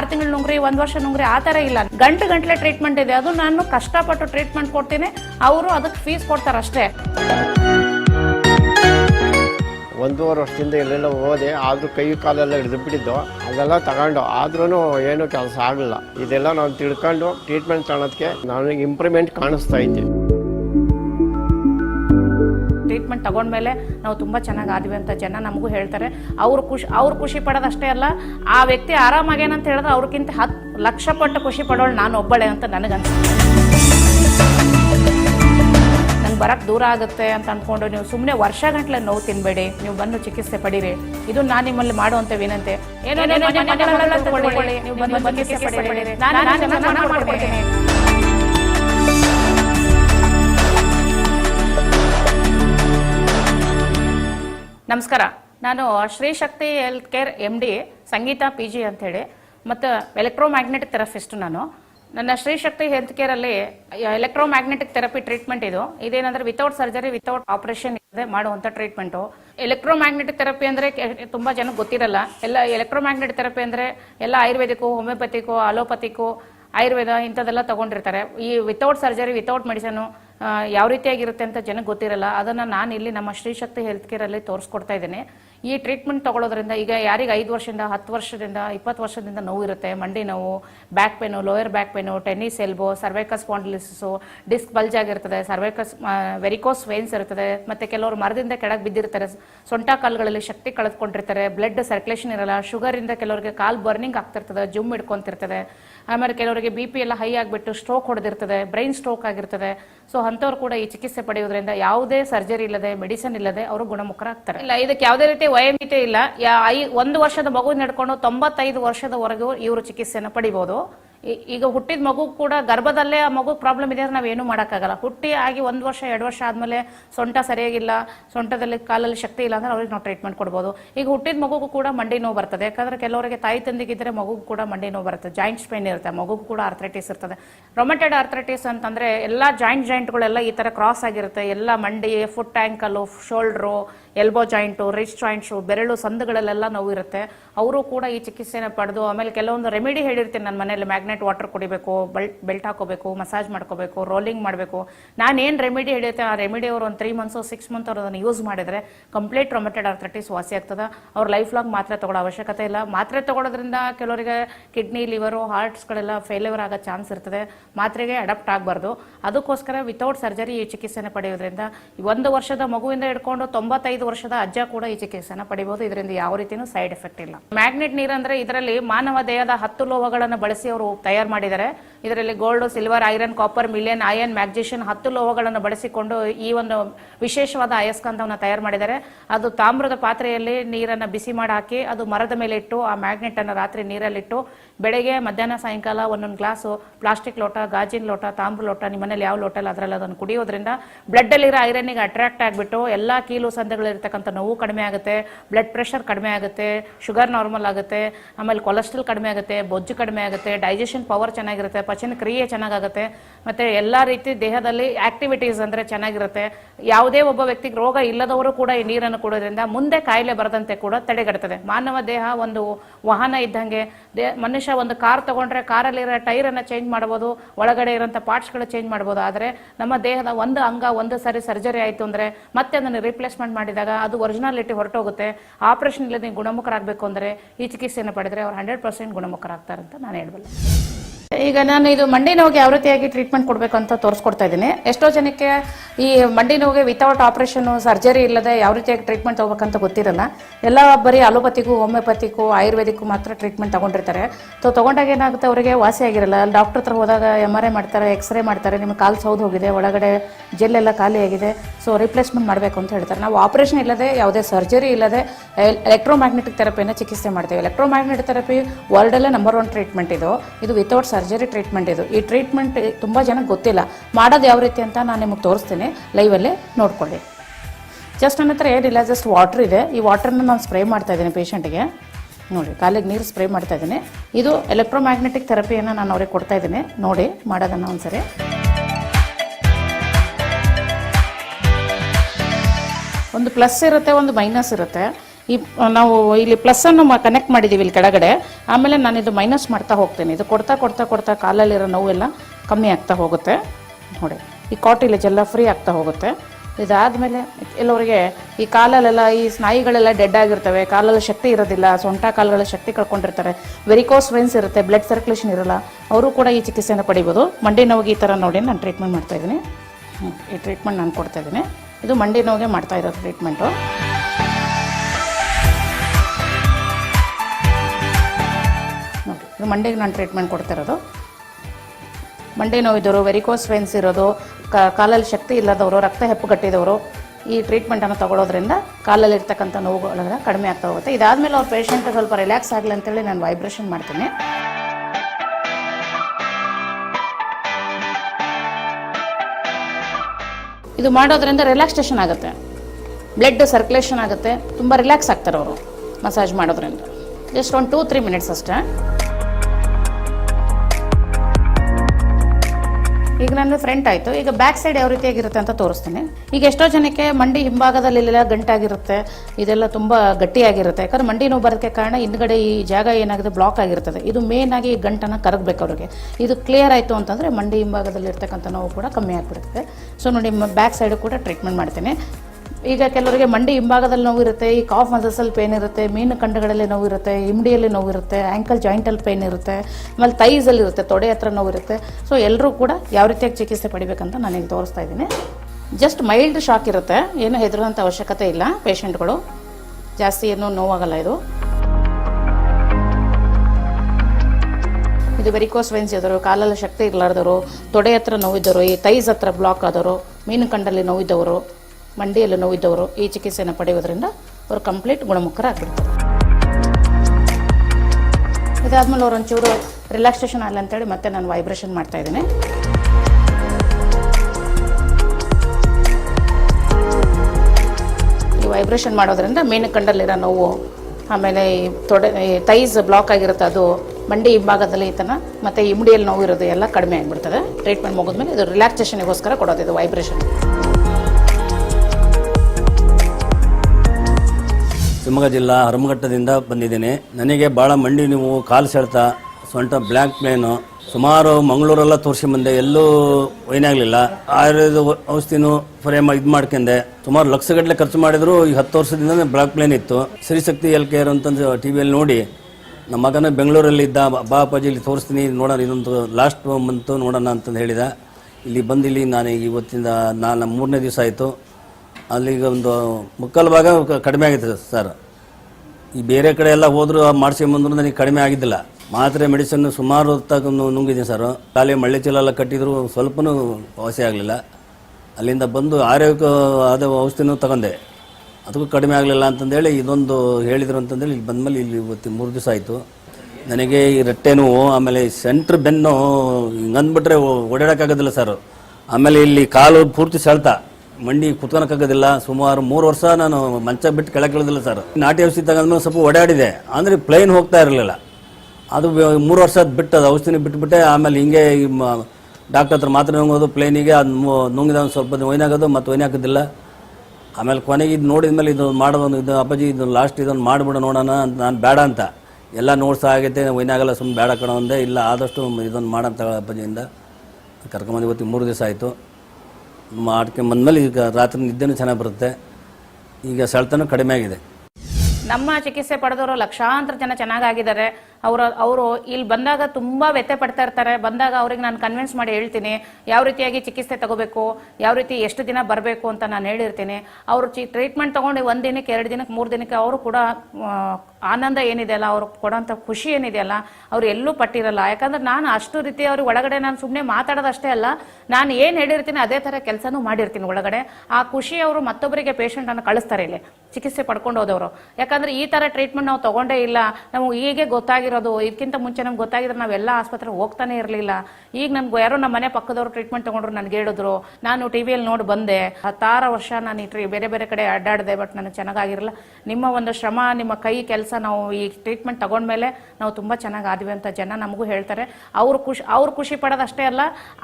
ಆರು ತಿಂಗಳು ನುಂಗ್ರಿ, ಒಂದು ವರ್ಷ ನುಂಗ್ರಿ, ಆ ಥರ ಇಲ್ಲ. ಗಂಟು ಗಂಟ್ಲೆ ಟ್ರೀಟ್ಮೆಂಟ್ ಇದೆ. ಅದು ನಾನು ಕಷ್ಟಪಟ್ಟು ಟ್ರೀಟ್ಮೆಂಟ್ ಕೊಡ್ತೀನಿ. ಅವರು ಅದಕ್ಕೆ ಫೀಸ್ ಕೊಡ್ತಾರೆ ಅಷ್ಟೇ. ಒಂದೂವರೆ ವರ್ಷದಿಂದ ಎಲ್ಲೆಲ್ಲ ಹೋದೆ. ಆದರೂ ಕೈ ಕಾಲೆಲ್ಲ ಹಿಡಿದು ಬಿಟ್ಟಿದ್ದು. ಅದೆಲ್ಲ ತಗೊಂಡು. ಆದ್ರೂ ಏನು ಕೆಲಸ ಆಗಲಿಲ್ಲ. ಇದೆಲ್ಲ ನಾನು ತಿಳ್ಕೊಂಡು ಟ್ರೀಟ್ಮೆಂಟ್ ತಗೊಳೋದಕ್ಕೆ ನನಗೆ ಇಂಪ್ರೂವ್ಮೆಂಟ್ ಕಾಣಿಸ್ತಾ ಐತೆ ಟ್ರೀಟ್ಮೆಂಟ್ ತಗೊಂಡ್ಮೇಲೆ ನಾವು ತುಂಬ ಚೆನ್ನಾಗಿ ಆದ್ವಿ ಅಂತ ಜನ ನಮಗೂ ಹೇಳ್ತಾರೆ ಅವ್ರು ಖುಷಿ ಅವ್ರು ಖುಷಿ ಪಡೋದಷ್ಟೇ ಅಲ್ಲ ಆ ವ್ಯಕ್ತಿ ಆರಾಮಾಗೇನಂತ ಹೇಳಿದ್ರೆ ಅವ್ರಿಗಿಂತ ಹತ್ತು ಲಕ್ಷ ಪಟ್ಟು ಖುಷಿ ಪಡೋಳು ನಾನು ಒಬ್ಬಳೆ ಅಂತ ನನಗನ್ಸುತ್ತೆ ನಂಗೆ ದೂರ ಆಗುತ್ತೆ ಅಂತ ಅಂದ್ಕೊಂಡು ನೀವು ಸುಮ್ಮನೆ ವರ್ಷಗಂಟ್ಲೆ ನೋವು ತಿನ್ಬೇಡಿ ನೀವು ಬಂದು ಚಿಕಿತ್ಸೆ ಪಡೀರಿ ಇದು ನಾನು ನಿಮ್ಮಲ್ಲಿ ಮಾಡುವಂತ ವಿನಂತಿ ಏನೋ ಚಿಕಿತ್ಸೆ ಪಡೀರಿ ನಮಸ್ಕಾರ. ನಾನು Shri Shakti health care M D Sangeetha P G ಅಂತೇಳಿ ಮತ್ತು ಎಲೆಕ್ಟ್ರೋಮ್ಯಾಗ್ನೆಟಿಕ್ ಥೆರಪಿಸ್ಟ್ ನಾನು. ನನ್ನ ಶ್ರೀ ಶಕ್ತಿ ಹೆಲ್ತ್ ಕೇರಲ್ಲಿ ಎಲೆಕ್ಟ್ರೋಮ್ಯಾಗ್ನೆಟಿಕ್ ಥೆರಪಿ ಟ್ರೀಟ್ಮೆಂಟ್ ಇದು. ಇದೇನಂದ್ರೆ ವಿತೌಟ್ ಸರ್ಜರಿ ವಿತೌಟ್ ಆಪರೇಷನ್ ಇದೆ ಮಾಡುವಂಥ ಟ್ರೀಟ್ಮೆಂಟು ಎಲೆಕ್ಟ್ರೋಮ್ಯಾಗ್ನೆಟಿಕ್ ಥೆರಪಿ ಅಂದರೆ ತುಂಬ ಜನಕ್ಕೆ ಗೊತ್ತಿರಲ್ಲ. ಎಲ್ಲ ಎಲೆಕ್ಟ್ರೋಮ್ಯಾಗ್ನೆಟಿಕ್ ಥೆರಪಿ ಅಂದರೆ ಎಲ್ಲ ಆಯುರ್ವೇದಿಕ್ಕು ಹೋಮಿಯೋಪತಿಕ್ಕು ಅಲೋಪತಿಕ್ಕು ಆಯುರ್ವೇದ ಇಂಥದ್ದೆಲ್ಲ ತಗೊಂಡಿರ್ತಾರೆ. ಈ ವಿತೌಟ್ ಸರ್ಜರಿ ವಿತೌಟ್ ಮೆಡಿಸನು ಯಾವ ರೀತಿಯಾಗಿರುತ್ತೆ ಅಂತ ಜನಕ್ಕೆ ಗೊತ್ತಿರಲ್ಲ. ಅದನ್ನು ನಾನು ಇಲ್ಲಿ ನಮ್ಮ ಶ್ರೀಶಕ್ತಿ ಹೆಲ್ತ್ ಕೇರಲ್ಲಿ ತೋರಿಸ್ಕೊಡ್ತಾ ಇದ್ದೀನಿ. ಈ ಟ್ರೀಟ್ಮೆಂಟ್ ತೊಗೊಳೋದ್ರಿಂದ ಈಗ ಯಾರಿಗೆ ಐದು ವರ್ಷದಿಂದ, ಹತ್ತು ವರ್ಷದಿಂದ, ಇಪ್ಪತ್ತು ವರ್ಷದಿಂದ ನೋವು ಇರುತ್ತೆ. ಮಂಡಿ ನೋವು back pain lower back pain tennis elbow cervical spondylosis disc bulge ಆಗಿರ್ತದೆ ಸರ್ವೈಕಸ್ ವೆರಿಕೋಸ್ ವೇನ್ಸ್ ಇರ್ತದೆ, ಮತ್ತು ಕೆಲವರು ಮರದಿಂದ ಕೆಳಗೆ ಬಿದ್ದಿರ್ತಾರೆ, ಸೊಂಟ ಕಾಲುಗಳಲ್ಲಿ ಶಕ್ತಿ ಕಳೆದುಕೊಂಡಿರ್ತಾರೆ ಬ್ಲಡ್ ಸರ್ಕ್ಯುಲೇಷನ್ ಇರಲ್ಲ ಶುಗರಿಂದ ಕೆಲವರಿಗೆ ಕಾಲು ಬರ್ನಿಂಗ್ ಆಗ್ತಿರ್ತದೆ ಜುಮ್ ಹಿಡ್ಕೊಂತಿರ್ತದೆ. ಆಮೇಲೆ ಕೆಲವರಿಗೆ ಬಿ ಪಿ ಎಲ್ಲ ಹೈ ಆಗಿಬಿಟ್ಟು ಸ್ಟ್ರೋಕ್ ಹೊಡೆದಿರ್ತದೆ ಬ್ರೈನ್ ಸ್ಟ್ರೋಕ್ ಆಗಿರ್ತದೆ. ಸೊ ಅಂಥವ್ರು ಕೂಡ ಈ ಚಿಕಿತ್ಸೆ ಪಡೆಯೋದ್ರಿಂದ ಯಾವುದೇ ಸರ್ಜರಿ ಇಲ್ಲದೆ ಮೆಡಿಸಿನ್ ಇಲ್ಲದೆ ಅವರು ಗುಣಮುಖರಾಗ್ತಾರೆ. ಇಲ್ಲ, ಇದಕ್ಕೆ ಯಾವುದೇ ರೀತಿ ವಯೋಮಿತಿ ಇಲ್ಲ. ಒಂದು ವರ್ಷದ ಮಗು ನಡ್ಕೊಂಡು ತೊಂಬತ್ತೈದು ವರ್ಷದವರೆಗೂ ಇವರು ಚಿಕಿತ್ಸೆನ ಪಡಿಬೋದು. ಈ- ಈಗ ಹುಟ್ಟಿದ ಮಗು ಕೂಡ ಗರ್ಭದಲ್ಲೇ ಆ ಮಗು ಪ್ರಾಬ್ಲಮ್ ಇದೆ ಅಂದ್ರೆ ಏನು ಮಾಡೋಕ್ಕಾಗಲ್ಲ. ಹುಟ್ಟಿ ಆಗಿ ಒಂದು ವರ್ಷ, ಎರಡು ವರ್ಷ ಆದಮೇಲೆ ಸೊಂಟ ಸರಿಯಾಗಿಲ್ಲ, ಸೊಂಟದಲ್ಲಿ ಕಾಲಲ್ಲಿ ಶಕ್ತಿ ಇಲ್ಲ ಅಂದರೆ ಅವ್ರಿಗೆ ನಾವು ಟ್ರೀಟ್ಮೆಂಟ್ ಕೊಡ್ಬೋದು ಈಗ ಹುಟ್ಟಿದ ಮಗುಗೂ ಕೂಡ ಮಂಡಿ ನೋವು ಬರ್ತದೆ. ಯಾಕಂದ್ರೆ ಕೆಲವರಿಗೆ ತಾಯಿ ತಂದಿಗಿದ್ರೆ ಮಗುಗೂ ಕೂಡ ಮಂಡಿ ನೋವು ಬರುತ್ತೆ. ಜಾಯಿಂಟ್ಸ್ ಪೇನ್ ಇರುತ್ತೆ. ಮಗುಗೂ ಕೂಡ ಆರ್ಥ್ರೈಟಿಸ್ ಇರ್ತದೆ. ರೊಮೆಟೆಡ್ ಆರ್ಥ್ರೈಟಿಸ್ ಅಂತಂದ್ರೆ ಎಲ್ಲ ಜಾಯಿಂಟ್ ಜಾಯಿಂಟ್ಗಳೆಲ್ಲ ಈ ತರ ಕ್ರಾಸ್ ಆಗಿರುತ್ತೆ. ಎಲ್ಲ ಮಂಡಿ foot ankle shoulder elbow joint wrist joints ಬೆರಳು ಸಂದುಗಳಲ್ಲೆಲ್ಲ ನೋವು ಇರುತ್ತೆ. ಅವರು ಕೂಡ ಈ ಚಿಕಿತ್ಸೆನ ಪಡೆದು ಆಮೇಲೆ ಕೆಲವೊಂದು ರೆಮಿಡಿ ಹೇಳಿರ್ತೀನಿ ನನ್ನ ಮನೇಲಿ ಮ್ಯಾಗ್ನೆಟ್ ವಾಟರ್ ಕುಡಿಬೇಕು ಬೆಲ್ಟ್ ಬೆಲ್ಟ್ ಹಾಕೋಬೇಕು ಮಸಾಜ್ ಮಾಡ್ಕೋಬೇಕು ರೋಲಿಂಗ್ ಮಾಡಬೇಕು. ನಾನೇನು ರೆಮಿಡಿ ಹೇಳಿರ್ತೇನೆ ಆ ರೆಮಿಡಿ ಅವರು ಒಂದು ತ್ರೀ ಮಂತ್ಸು ಸಿಕ್ಸ್ ಮಂತ್ ಅವರು ಅದನ್ನು ಯೂಸ್ ಮಾಡಿದರೆ ಕಂಪ್ಲೀಟ್ ರೊಮೆಟೆಡ್ ಆರ್ಥ್ರೈಟಿಸ್ ವಾಸಿ ಆಗ್ತದೆ. ಅವ್ರ ಲೈಫ್ ಲಾಂಗ್ ಮಾತ್ರೆ ತೊಗೊಳ್ಳೋ ಅವಶ್ಯಕತೆ ಇಲ್ಲ. ಮಾತ್ರೆ ತೊಗೊಳೋದ್ರಿಂದ ಕೆಲವರಿಗೆ ಕಿಡ್ನಿ ಲಿವರು ಹಾರ್ಟ್ಸ್ಗಳೆಲ್ಲ ಫೇಲ್ಯೂರ್ ಆಗೋ ಚಾನ್ಸ್ ಇರ್ತದೆ. ಮಾತ್ರೆಗೆ ಅಡಾಪ್ಟ್ ಆಗಬಾರ್ದು. ಅದಕ್ಕೋಸ್ಕರ ವಿತೌಟ್ ಸರ್ಜರಿ ಈ ಚಿಕಿತ್ಸೆನ ಪಡೆಯೋದ್ರಿಂದ ಒಂದು ವರ್ಷದ ಮಗುವಿಂದ ಹಿಡ್ಕೊಂಡು ತೊಂಬತ್ತೈದು ವರ್ಷದ ಅಜ್ಜ ಕೂಡ ಈ ಚಿಕಿತ್ಸೆನ ಪಡಿಬಹುದು ಇದರಿಂದ ಯಾವ ರೀತಿಯೂ ಸೈಡ್ ಎಫೆಕ್ಟ್ ಇಲ್ಲ. ಮ್ಯಾಗ್ನೆಟ್ ನೀರಂದ್ರೆ ಇದರಲ್ಲಿ ಮಾನವ ದೇಹದ ಹತ್ತು ಲೋಹಗಳನ್ನು ಬಳಸಿ ಅವರು ತಯಾರು ಮಾಡಿದ್ದಾರೆ. ಇದರಲ್ಲಿ gold silver iron copper million ion ಮ್ಯಾಗ್ಜಿಷನ್ ಹತ್ತು ಲೋಹಗಳನ್ನು ಬಳಸಿಕೊಂಡು ಈ ಒಂದು ವಿಶೇಷವಾದ ಅಯಸ್ಕಾಂತವನ್ನು ತಯಾರು ಮಾಡಿದ್ದಾರೆ. ಅದು ತಾಮ್ರದ ಪಾತ್ರೆಯಲ್ಲಿ ನೀರನ್ನು ಬಿಸಿ ಮಾಡಿ ಹಾಕಿ ಅದು ಮರದ ಮೇಲೆ ಇಟ್ಟು ಆ ಮ್ಯಾಗ್ನೆಟ್ ಅನ್ನು ರಾತ್ರಿ ನೀರಲ್ಲಿಟ್ಟು ಬೆಳಗ್ಗೆ ಮಧ್ಯಾಹ್ನ ಸಾಯಂಕಾಲ ಒಂದೊಂದು ಗ್ಲಾಸು ಪ್ಲಾಸ್ಟಿಕ್ ಲೋಟ, ಗಾಜಿನ ಲೋಟ, ತಾಮ್ರ ಲೋಟ ನಿಮ್ಮ ಮನೇಲಿ ಯಾವ ಲೋಟ ಇಲ್ಲ ಅದರಲ್ಲಿ ಅದನ್ನು ಕುಡಿಯೋದ್ರಿಂದ ಬ್ಲಡ್ಡಲ್ಲಿರೋ ಐರನ್ಗೆ ಅಟ್ರಾಕ್ಟ್ ಆಗಿಬಿಟ್ಟು ಎಲ್ಲ ಕೀಲು ಸಂದೆಗಳಿರ್ತಕ್ಕಂಥ ನೋವು ಕಡಿಮೆ ಆಗುತ್ತೆ ಬ್ಲಡ್ ಪ್ರೆಷರ್ ಕಡಿಮೆ ಆಗುತ್ತೆ ಶುಗರ್ ನಾರ್ಮಲ್ ಆಗುತ್ತೆ, ಆಮೇಲೆ ಕೊಲೆಸ್ಟ್ರಾಲ್ ಕಡಿಮೆ ಆಗುತ್ತೆ, ಬೊಜ್ಜು ಕಡಿಮೆ ಆಗುತ್ತೆ ಡೈಜೆಷನ್ ಪವರ್ ಚೆನ್ನಾಗಿರುತ್ತೆ, ಪಚನ ಕ್ರಿಯೆ ಚೆನ್ನಾಗಾಗುತ್ತೆ, ಮತ್ತೆ ಎಲ್ಲ ರೀತಿ ದೇಹದಲ್ಲಿ ಆಕ್ಟಿವಿಟೀಸ್ ಅಂದರೆ ಚೆನ್ನಾಗಿರುತ್ತೆ. ಯಾವುದೇ ಒಬ್ಬ ವ್ಯಕ್ತಿಗೆ ರೋಗ ಇಲ್ಲದವರು ಕೂಡ ಈ ನೀರನ್ನು ಕುಡೋದ್ರಿಂದ ಮುಂದೆ ಕಾಯಿಲೆ ಬರದಂತೆ ಕೂಡ ತಡೆಗಟ್ಟುತ್ತದೆ ಮಾನವ ದೇಹ ಒಂದು ವಾಹನ ಇದ್ದಂಗೆ, ದೇ ಮನುಷ್ಯ ಒಂದು ಕಾರ್ ತಗೊಂಡ್ರೆ ಕಾರಲ್ಲಿರೋ ಟೈರನ್ನು ಚೇಂಜ್ ಮಾಡ್ಬೋದು, ಒಳಗಡೆ ಇರೋಂಥ ಪಾರ್ಟ್ಸ್ಗಳು ಚೇಂಜ್ ಮಾಡ್ಬೋದು. ಆದರೆ ನಮ್ಮ ದೇಹದ ಒಂದು ಅಂಗ ಒಂದು ಸರಿ ಸರ್ಜರಿ ಆಯಿತು ಅಂದರೆ ಮತ್ತೆ ಅದನ್ನು ರಿಪ್ಲೇಸ್ಮೆಂಟ್ ಮಾಡಿದಾಗ ಅದು ಒರಿಜಿನಾಲಿಟಿ ಹೊರಟೋಗುತ್ತೆ. ಆಪರೇಷನ್ ಇಲ್ಲದೆ ಗುಣಮುಖರಾಗಬೇಕು ಅಂದರೆ ಈ ಚಿಕಿತ್ಸೆಯನ್ನು ಪಡೆದರೆ ಅವ್ರು ಹಂಡ್ರೆಡ್ ಪರ್ಸೆಂಟ್ ಗುಣಮುಖರಾಗ್ತಾರೆ ಅಂತ ನಾನು ಹೇಳಬಲ್ಲೆ. ಈಗ ನಾನು ಇದು ಮಂಡಿ ನೋವಿಗೆ ಯಾವ ರೀತಿಯಾಗಿ ಟ್ರೀಟ್ಮೆಂಟ್ ಕೊಡಬೇಕು ಅಂತ ತೋರಿಸ್ಕೊಡ್ತಾ ಇದ್ದೀನಿ. ಎಷ್ಟೋ ಜನಕ್ಕೆ ಈ ಮಂಡಿ ನೋವಿಗೆ ವಿತೌಟ್ ಆಪರೇಷನ್ ಸರ್ಜರಿ ಇಲ್ಲದೆ ಯಾವ ರೀತಿಯಾಗಿ ಟ್ರೀಟ್ಮೆಂಟ್ ತಗೋಬೇಕಂತ ಗೊತ್ತಿರಲ್ಲ. ಎಲ್ಲ ಬರೀ ಅಲೋಪತಿಗೂ ಹೋಮಿಯೋಪತಿಗೂ ಆಯುರ್ವೇದಿಕ್ಕೂ ಮಾತ್ರ ಟ್ರೀಟ್ಮೆಂಟ್ ತಗೊಂಡಿರ್ತಾರೆ. ಸೊ ತಗೊಂಡಾಗ ಏನಾಗುತ್ತೆ ಅವರಿಗೆ ವಾಸಿ ಆಗಿರಲ್ಲ. ಅಲ್ಲಿ ಡಾಕ್ಟರ್ ಹತ್ರ ಹೋದಾಗ ಎಂ ಆರ್ ಐ ಮಾಡ್ತಾರೆ ಎಕ್ಸ್ರೇ ಮಾಡ್ತಾರೆ ನಿಮ್ಮ ಕಾಲು ಸೌದು ಹೋಗಿದೆ, ಒಳಗಡೆ ಜೆಲ್ಲೆಲ್ಲ ಖಾಲಿ ಆಗಿದೆ. ಸೊ ರಿಪ್ಲೇಸ್ಮೆಂಟ್ ಮಾಡಬೇಕು ಅಂತ ಹೇಳ್ತಾರೆ. ನಾವು ಆಪರೇಷನ್ ಇಲ್ಲದೆ, ಯಾವುದೇ ಸರ್ಜರಿ ಇಲ್ಲದೆ ಎಲೆಕ್ಟ್ರೋಮ್ಯಾಗ್ನೆಟಿಕ್ ಥೆರಪಿಯನ್ನು ಚಿಕಿತ್ಸೆ ಮಾಡ್ತೀವಿ. ಎಲೆಕ್ಟ್ರೋಮ್ಯಾಗ್ನೆಟಿಕ್ ಥೆರಪಿ ವರ್ಲ್ಡಲ್ಲೇ ನಂಬರ್ ಒನ್ ಟ್ರೀಟ್ಮೆಂಟ್ ಇದು. ಇದು ವಿತೌಟ್ ಸರ್ಜರಿ ಟ್ರೀಟ್ಮೆಂಟ್ ಇದು. ಈ ಟ್ರೀಟ್ಮೆಂಟ್ ತುಂಬ ಜನಕ್ಕೆ ಗೊತ್ತಿಲ್ಲ. ಮಾಡೋದು ಯಾವ ರೀತಿ ಅಂತ ನಾನು ನಿಮಗೆ ತೋರಿಸ್ತೀನಿ. ಲೈವಲ್ಲೇ ನೋಡ್ಕೊಳ್ಳಿ. ಜಸ್ಟ್ ನನ್ನ ಹತ್ರ ಏನಿಲ್ಲ ಜಸ್ಟ್ ವಾಟ್ರ್ ಇದೆ. ಈ ವಾಟ್ರನ್ನ ನಾನು ಸ್ಪ್ರೇ ಮಾಡ್ತಾ ಇದ್ದೀನಿ ಪೇಷಂಟ್ಗೆ ನೋಡಿ, ಕಾಲಿಗೆ ನೀರು ಸ್ಪ್ರೇ ಮಾಡ್ತಾ ಇದ್ದೀನಿ. ಇದು ಎಲೆಕ್ಟ್ರೋಮ್ಯಾಗ್ನೆಟಿಕ್ ಥೆರಪಿಯನ್ನು ನಾನು ಅವ್ರಿಗೆ ಕೊಡ್ತಾ ಇದ್ದೀನಿ. ನೋಡಿ, ಮಾಡೋದನ್ನು ಒಂದ್ಸರಿ. ಒಂದು ಪ್ಲಸ್ ಇರುತ್ತೆ, ಒಂದು ಮೈನಸ್ ಇರುತ್ತೆ. ಈ, ನಾವು ಇಲ್ಲಿ ಪ್ಲಸ್ಸನ್ನು ಕನೆಕ್ಟ್ ಮಾಡಿದ್ದೀವಿ ಇಲ್ಲಿ ಕೆಳಗಡೆ. ಆಮೇಲೆ ನಾನು ಇದು ಮೈನಸ್ ಮಾಡ್ತಾ ಹೋಗ್ತೇನೆ. ಇದು ಕೊಡ್ತಾ ಕೊಡ್ತಾ ಕೊಡ್ತಾ ಕಾಲಲ್ಲಿರೋ ನೋವೆಲ್ಲ ಕಮ್ಮಿ ಆಗ್ತಾ ಹೋಗುತ್ತೆ. ನೋಡಿ, ಈ ಕಾಟಿಲೇಜ್ ಎಲ್ಲ ಫ್ರೀ ಆಗ್ತಾ ಹೋಗುತ್ತೆ. ಇದಾದಮೇಲೆ ಕೆಲವರಿಗೆ ಈ ಕಾಲಲ್ಲೆಲ್ಲ ಈ ಸ್ನಾಯುಗಳೆಲ್ಲ ಡೆಡ್ ಆಗಿರ್ತವೆ. ಕಾಲಲ್ಲಿ ಶಕ್ತಿ ಇರೋದಿಲ್ಲ. ಸೊಂಟ ಕಾಲುಗಳ ಶಕ್ತಿ ಕಳ್ಕೊಂಡಿರ್ತಾರೆ. ವೆರಿಕೋಸ್ ವೆನ್ಸ್ ಇರುತ್ತೆ. ಬ್ಲಡ್ ಸರ್ಕ್ಯುಲೇಷನ್ ಇರಲ್ಲ. ಅವರು ಕೂಡ ಈ ಚಿಕಿತ್ಸೆಯನ್ನು ಪಡಿಬೋದು. ಮಂಡಿ ನೋವಿಗೆ ಈ ಥರ ನೋಡಿ ನಾನು ಟ್ರೀಟ್ಮೆಂಟ್ ಮಾಡ್ತಾಯಿದ್ದೀನಿ ಈ ಟ್ರೀಟ್ಮೆಂಟ್ ನಾನು ಕೊಡ್ತಾಯಿದ್ದೀನಿ ಇದು ಮಂಡಿ ನೋವಿಗೆ ಮಾಡ್ತಾ ಇರೋ ಟ್ರೀಟ್ಮೆಂಟು ಮಂಡಿಗೆ ನಾನು ಟ್ರೀಟ್ಮೆಂಟ್ ಕೊಡ್ತಿರೋದು. ಮಂಡೆ ನೋವಿದ್ದವರು ವೆರಿಕೋಸ್ ವೆನ್ಸ್ ಇರೋದು ಕಾಲಲ್ಲಿ ಶಕ್ತಿ ಇಲ್ಲದವರು, ರಕ್ತ ಹೆಪ್ಪುಗಟ್ಟಿದವರು ಈ ಟ್ರೀಟ್ಮೆಂಟನ್ನು ತೊಗೊಳೋದ್ರಿಂದ ಕಾಲಲ್ಲಿ ಇರ್ತಕ್ಕಂಥ ನೋವುಗಳೆಲ್ಲ ಕಡಿಮೆ ಆಗ್ತಾ ಹೋಗುತ್ತೆ. ಇದಾದಮೇಲೆ ಅವ್ರ ಪೇಷಂಟ್ ಸ್ವಲ್ಪ ರಿಲ್ಯಾಕ್ಸ್ ಆಗಲಿ ಅಂತೇಳಿ ನಾನು ವೈಬ್ರೇಷನ್ ಮಾಡ್ತೀನಿ. ಇದು ಮಾಡೋದ್ರಿಂದ ರಿಲ್ಯಾಕ್ಸೇಷನ್ ಆಗುತ್ತೆ. ಬ್ಲಡ್ ಸರ್ಕ್ಯುಲೇಷನ್ ಆಗುತ್ತೆ. ತುಂಬ ರಿಲ್ಯಾಕ್ಸ್ ಆಗ್ತಾರೆ ಅವರು ಮಸಾಜ್ ಮಾಡೋದ್ರಿಂದ. ಜಸ್ಟ್ ಒಂದು ಟೂ ತ್ರೀ ಮಿನಿಟ್ಸ್ ಅಷ್ಟೇ. ಈಗ ನನ್ನ ಫ್ರಂಟ್ ಆಯಿತು. ಈಗ ಬ್ಯಾಕ್ ಸೈಡ್ ಯಾವ ರೀತಿಯಾಗಿರುತ್ತೆ ಅಂತ ತೋರಿಸ್ತೀನಿ. ಈಗ ಎಷ್ಟೋ ಜನಕ್ಕೆ ಮಂಡಿ ಹಿಂಭಾಗದಲ್ಲೆಲ್ಲ ಗಂಟಾಗಿರುತ್ತೆ. ಇದೆಲ್ಲ ತುಂಬ ಗಟ್ಟಿಯಾಗಿರುತ್ತೆ. ಯಾಕಂದ್ರೆ ಮಂಡಿ ನೋವು ಬರೋದಕ್ಕೆ ಕಾರಣ ಹಿಂದ್ಗಡೆ ಈ ಜಾಗ ಏನಾಗಿದೆ ಬ್ಲಾಕ್ ಆಗಿರ್ತದೆ. ಇದು ಮೇನ್ ಆಗಿ ಈ ಗಂಟನ್ನು ಕರಗಬೇಕು ಅವ್ರಿಗೆ. ಇದು ಕ್ಲಿಯರ್ ಆಯಿತು ಅಂತಂದರೆ ಮಂಡಿ ಹಿಂಭಾಗದಲ್ಲಿ ಇರ್ತಕ್ಕಂಥ ನೋವು ಕೂಡ ಕಮ್ಮಿ ಆಗಿಬಿಡುತ್ತೆ. ಸೊ ನೋಡಿ ಬ್ಯಾಕ್ ಸೈಡು ಕೂಡ ಟ್ರೀಟ್ಮೆಂಟ್ ಮಾಡ್ತೀನಿ. ಈಗ ಕೆಲವರಿಗೆ ಮಂಡಿ ಹಿಂಭಾಗದಲ್ಲಿ ನೋವು ಇರುತ್ತೆ, ಈ ಕಾಫ್ ಮಸಲ್ಸಲ್ಲಿ ಪೇನ್ ಇರುತ್ತೆ, ಮೀನು ಕಂಡಗಳಲ್ಲಿ ನೋವು ಇರುತ್ತೆ ಇಮ್ಡಿಯಲ್ಲಿ ನೋವು ಇರುತ್ತೆ ಆ್ಯಂಕಲ್ ಜಾಯಿಂಟಲ್ಲಿ ಪೇನ್ ಇರುತ್ತೆ, ಆಮೇಲೆ ತೈಸಲ್ಲಿ ಇರುತ್ತೆ, ತೊಡೆ ಹತ್ರ ನೋವು ಇರುತ್ತೆ. ಸೊ ಎಲ್ಲರೂ ಕೂಡ ಯಾವ ರೀತಿಯಾಗಿ ಚಿಕಿತ್ಸೆ ಪಡಿಬೇಕಂತ ನಾನು ಈಗ ತೋರಿಸ್ತಾ ಇದ್ದೀನಿ. ಜಸ್ಟ್ ಮೈಲ್ಡ್ ಶಾಕ್ ಇರುತ್ತೆ, ಏನು ಹೆದರುವಂಥ ಅವಶ್ಯಕತೆ ಇಲ್ಲ ಪೇಷಂಟ್ಗಳು ಜಾಸ್ತಿ ಏನು ನೋವಾಗಲ್ಲ ಇದು. ಇದು ವೆರಿಕೋಸ್ ವೆನ್ಸ್ ಇದ್ದವರು, ಕಾಲಲ್ಲಿ ಶಕ್ತಿ ಇರಲಾರ್ದವರು, ತೊಡೆ ಹತ್ರ ನೋವಿದ್ದವರು ಈ ತೈಸ್ ಹತ್ರ ಬ್ಲಾಕ್ ಆದವರು, ಮೀನು ಕಂಡಲ್ಲಿ ನೋವಿದ್ದವರು ಮಂಡಿಯಲ್ಲಿ ನೋವಿದ್ದವರು ಈ ಚಿಕಿತ್ಸೆಯನ್ನು ಪಡೆಯುವುದರಿಂದ ಅವರು ಕಂಪ್ಲೀಟ್ ಗುಣಮುಖರಾಗಿರ್ತಾರೆ. ಇದಾದ್ಮೇಲೆ ಅವ್ರು ಒಂಚೂರು ರಿಲ್ಯಾಕ್ಸೇಷನ್ ಆಗಲಿ ಅಂತೇಳಿ ಮತ್ತೆ ನಾನು ವೈಬ್ರೇಷನ್ ಮಾಡ್ತಾ ಇದ್ದೀನಿ. ಈ ವೈಬ್ರೇಷನ್ ಮಾಡೋದ್ರಿಂದ ಮೀನು ಕಂಡಲ್ಲಿರೋ ನೋವು, ಆಮೇಲೆ ಈ ತೊಡೆ ತೈಸ್ ಬ್ಲಾಕ್ ಆಗಿರುತ್ತೆ ಅದು, ಮಂಡಿ ಹಿಂಭಾಗದಲ್ಲಿ ಈ ತನ, ಮತ್ತು ಇಮ್ಡಿಯಲ್ಲಿ ನೋವು ಇರೋದು ಎಲ್ಲ ಕಡಿಮೆ ಆಗಿಬಿಡ್ತದೆ. ಟ್ರೀಟ್ಮೆಂಟ್ ಮುಗಿದ್ಮೇಲೆ ಇದು ರಿಲ್ಯಾಕ್ಸೇಷನ್ಗೋಸ್ಕರ ಕೊಡೋದು ಇದು ವೈಬ್ರೇಷನ್ ಶಿವಮೊಗ್ಗ ಜಿಲ್ಲಾ ಹರಮಘಟ್ಟದಿಂದ ಬಂದಿದ್ದೇನೆ. ನನಗೆ ಭಾಳ ಮಂಡಿ ನೋವು ಕಾಲು ಸೆಳೆತ ಸೊಂಟ ಬ್ಲ್ಯಾಕ್ ಪ್ಲೇನು ಸುಮಾರು ಮಂಗಳೂರೆಲ್ಲ ತೋರಿಸಿ ಬಂದೆ ಎಲ್ಲೂ ಏನಾಗಲಿಲ್ಲ ಆಯುರ್ವೇದ ಔಷಧಿನೂ ಫ್ರೇಮ್ ಇದು ಮಾಡ್ಕೊಂಡೆ. ಸುಮಾರು ಲಕ್ಷಗಟ್ಟಲೆ ಖರ್ಚು ಮಾಡಿದ್ರು, ಈ ಹತ್ತು ವರ್ಷದಿಂದ ಬ್ಲ್ಯಾಕ್ ಪ್ಲೇನ್ ಇತ್ತು. ಶ್ರೀಶಕ್ತಿ ಎಲ್ ಕೇರ್ ಅಂತಂದು ಟಿ ವಿಯಲ್ಲಿ ನೋಡಿ. ನಮ್ಮ ಮಗನ ಬೆಂಗಳೂರಲ್ಲಿ ಇದ್ದ ಬಾ- ಅಪ್ಪಾಜಿ ಇಲ್ಲಿ ತೋರಿಸ್ತೀನಿ, ನೋಡೋಣ ಇದೊಂದು ಲಾಸ್ಟ್ ಮಂತು ನೋಡೋಣ ಅಂತಂದು ಹೇಳಿದ. ಇಲ್ಲಿ ಬಂದಿಲ್ಲಿ ಇಲ್ಲಿ ನಾನು ಇವತ್ತಿಂದ ನಾನು ಮೂರನೇ ದಿವಸ ಆಯಿತು. ಅಲ್ಲಿಗೆ ಒಂದು ಮುಕ್ಕಾಲು ಭಾಗ ಕಡಿಮೆ ಆಗಿತ್ತು ಸರ್. ಈ ಬೇರೆ ಕಡೆ ಎಲ್ಲ ಹೋದರೂ ಮಾಡಿಸ್ಕೊಂಬಂದ್ರು ನನಗೆ ಕಡಿಮೆ ಆಗಿದ್ದಿಲ್ಲ. ಮಾತ್ರೆ ಮೆಡಿಸಿನ್ ಸುಮಾರು ತಗ ನುಂಗಿದ್ದೀನಿ ಸರ್. ಖಾಲಿ ಮಳ್ಳೆ ಚೀಲ ಎಲ್ಲ ಕಟ್ಟಿದ್ರು ಸ್ವಲ್ಪನೂ ವಾಸಿ ಆಗಲಿಲ್ಲ. ಅಲ್ಲಿಂದ ಬಂದು ಆರೋಗ್ಯ ಆದ ಔಷಧಿನೂ ತಗೊಂಡೆ. ಅದಕ್ಕೂ ಕಡಿಮೆ ಆಗಲಿಲ್ಲ ಅಂತಂದೇಳಿ ಇದೊಂದು ಹೇಳಿದ್ರು ಅಂತಂದೇಳಿ ಇಲ್ಲಿ ಬಂದಮೇಲೆ ಇಲ್ಲಿ ಇವತ್ತು ಮೂರು ದಿವಸ ಆಯಿತು. ನನಗೆ ಈ ರಟ್ಟೆ ನೋವು, ಆಮೇಲೆ ಸೆಂಟ್ರ್ ಬೆನ್ನು ಹಿಂಗೆ ಅಂದ್ಬಿಟ್ರೆ ಓಡಾಡೋಕ್ಕಾಗೋದಿಲ್ಲ ಸರ್. ಆಮೇಲೆ ಇಲ್ಲಿ ಕಾಲು ಪೂರ್ತಿ ಸೆಳ್ತ. ಮಂಡಿ ಕುತ್ಕೊಳಕ್ಕಾಗೋದಿಲ್ಲ. ಸುಮಾರು ಮೂರು ವರ್ಷ ನಾನು ಮಂಚ ಬಿಟ್ಟು ಕೆಳಕಿಳಿದಿಲ್ಲ ಸರ್. ನಾಟಿ ಔಷಧಿ ತಗೊಂಡ್ಮೇಲೆ ಸ್ವಲ್ಪ ಓಡಾಡಿದೆ. ಅಂದರೆ ಪ್ಲೈನ್ ಹೋಗ್ತಾ ಇರಲಿಲ್ಲ. ಅದು ಮೂರು ವರ್ಷ ಬಿಟ್ಟು, ಅದು ಔಷಧಿನ ಬಿಟ್ಬಿಟ್ಟೆ, ಆಮೇಲೆ ಹಿಂಗೆ ಡಾಕ್ಟರ್ ಹತ್ರ ಮಾತ್ರ ನುಂಗೋದು ಪ್ಲೇನಿಗೆ ಅದು ನುಂಗಿದ ಒಂದು ಸ್ವಲ್ಪ ಒಯ್ನಾಗೋದು ಮತ್ತು ಒಯ್ನಾಕೋದಿಲ್ಲ ಆಮೇಲೆ ಕೊನೆಗೆ ಇದು ನೋಡಿದ ಮೇಲೆ ಇದು ಮಾಡೋದೊಂದು, ಇದು ಅಪ್ಪಾಜಿ ಇದು ಲಾಸ್ಟ್ ಇದೊಂದು ಮಾಡಿಬಿಡು ನೋಡೋಣ ಅಂತ, ನಾನು ಬೇಡ ಅಂತ. ಎಲ್ಲ ನೋಡ್ಸ ಆಗೈತೆ ಒಯ್ನಾಗಲ್ಲ ಸುಮ್ಮನೆ ಬೇಡ ಕಣೋ ಒಂದೇ ಇಲ್ಲ, ಆದಷ್ಟು ಇದೊಂದು ತಗೊಳ್ಳೋ ಅಪ್ಪಾಜಿಯಿಂದ. ಕರ್ಕೊಂಬಂದು ಇವತ್ತಿಗೆ ಮೂರು ದಿವಸ ಆಯಿತು. ಮಾಡ್ಕೊಂಬಂದ್ಮೇಲೆ ಈಗ ರಾತ್ರಿ ನಿದ್ದೆನೂ ಚೆನ್ನಾಗಿ ಬರುತ್ತೆ. ಈಗ ಸೆಳೆತನೂ ಕಡಿಮೆ ಆಗಿದೆ. ನಮ್ಮ ಚಿಕಿತ್ಸೆ ಪಡೆದವರು ಲಕ್ಷಾಂತರ ಜನ ಚೆನ್ನಾಗಿದ್ದಾರೆ ಅವರು ಅವರು ಇಲ್ಲಿ ಬಂದಾಗ ತುಂಬ ವ್ಯಥೆ ಪಡ್ತಾ ಇರ್ತಾರೆ. ಬಂದಾಗ ಅವ್ರಿಗೆ ನಾನು ಕನ್ವಿನ್ಸ್ ಮಾಡಿ ಹೇಳ್ತೀನಿ. ಯಾವ ರೀತಿಯಾಗಿ ಚಿಕಿತ್ಸೆ ತಗೋಬೇಕು? ಯಾವ ರೀತಿ ಎಷ್ಟು ದಿನ ಬರಬೇಕು ಅಂತ ನಾನು ಹೇಳಿರ್ತೀನಿ. ಅವರು ಟ್ರೀಟ್ಮೆಂಟ್ ತಗೊಂಡು ಒಂದು ದಿನಕ್ಕೆ, ಎರಡು ದಿನಕ್ಕೆ, ಮೂರು ದಿನಕ್ಕೆ ಅವರು ಕೂಡ ಆನಂದ ಆನಂದ ಏನಿದೆಯಲ್ಲ ಅವ್ರು ಕೊಡೋಂಥ ಖುಷಿ ಏನಿದೆಯಲ್ಲ ಅವ್ರು ಎಲ್ಲೂ ಪಟ್ಟಿರಲ್ಲ. ಯಾಕಂದ್ರೆ ನಾನು ಅಷ್ಟು ರೀತಿ ಅವ್ರಿಗೆ ಒಳಗಡೆ ನಾನು ಸುಮ್ಮನೆ ಮಾತಾಡೋದಷ್ಟೇ ಅಲ್ಲ, ನಾನು ಏನು ಹೇಳಿರ್ತೀನಿ ಅದೇ ಥರ ಕೆಲಸನೂ ಮಾಡಿರ್ತೀನಿ ಒಳಗಡೆ. ಆ ಖುಷಿ ಅವರು ಮತ್ತೊಬ್ಬರಿಗೆ ಪೇಷಂಟನ್ನು ಕಳಿಸ್ತಾರೆ ಇಲ್ಲಿ. ಚಿಕಿತ್ಸೆ ಪಡ್ಕೊಂಡು ಹೋದವರು. ಯಾಕಂದ್ರೆ ಈ ಥರ ಟ್ರೀಟ್ಮೆಂಟ್ ನಾವು ತಗೊಂಡೇ ಇಲ್ಲ. ನಮಗೆ ಹೀಗೆ ಗೊತ್ತಾಗಿ ಆಗಿರೋದು ಇದಕ್ಕಿಂತ ಮುಂಚೆ ನಮ್ಗೆ ಗೊತ್ತಾಗಿದ್ರೆ ನಾವೆಲ್ಲ ಆಸ್ಪತ್ರೆಗೆ ಹೋಗ್ತಾನೆ ಇರಲಿಲ್ಲ. ಈಗ ನಮ್ಗೆ ಯಾರೋ ನಮ್ಮ ಮನೆ ಪಕ್ಕದವ್ರು ಟ್ರೀಟ್ಮೆಂಟ್ ತಗೊಂಡ್ರು ನನಗೆ ಹೇಳಿದ್ರು, ನಾನು ಟಿ ವಿಯಲ್ಲಿ ನೋಡಿ ಬಂದೆ. ಹತ್ತಾರು ವರ್ಷ ನಾನು ಈ ಬೇರೆ ಬೇರೆ ಕಡೆ ಅಡ್ಡಾಡಿದೆ ಬಟ್ ನನಗೆ ಚೆನ್ನಾಗಿರಲಿಲ್ಲ ನಿಮ್ಮ ಒಂದು ಶ್ರಮ, ನಿಮ್ಮ ಕೈ ಕೆಲಸ ನಾವು ಈ ಟ್ರೀಟ್ಮೆಂಟ್ ತಗೊಂಡ್ಮೇಲೆ ನಾವು ತುಂಬ ಚೆನ್ನಾಗಿ ಆದ್ವಿ ಅಂತ ಜನ ನಮಗೂ ಹೇಳ್ತಾರೆ. ಅವ್ರು ಖುಷಿ ಅವ್ರು ಖುಷಿ ಪಡೋದಷ್ಟೇ ಅಲ್ಲ,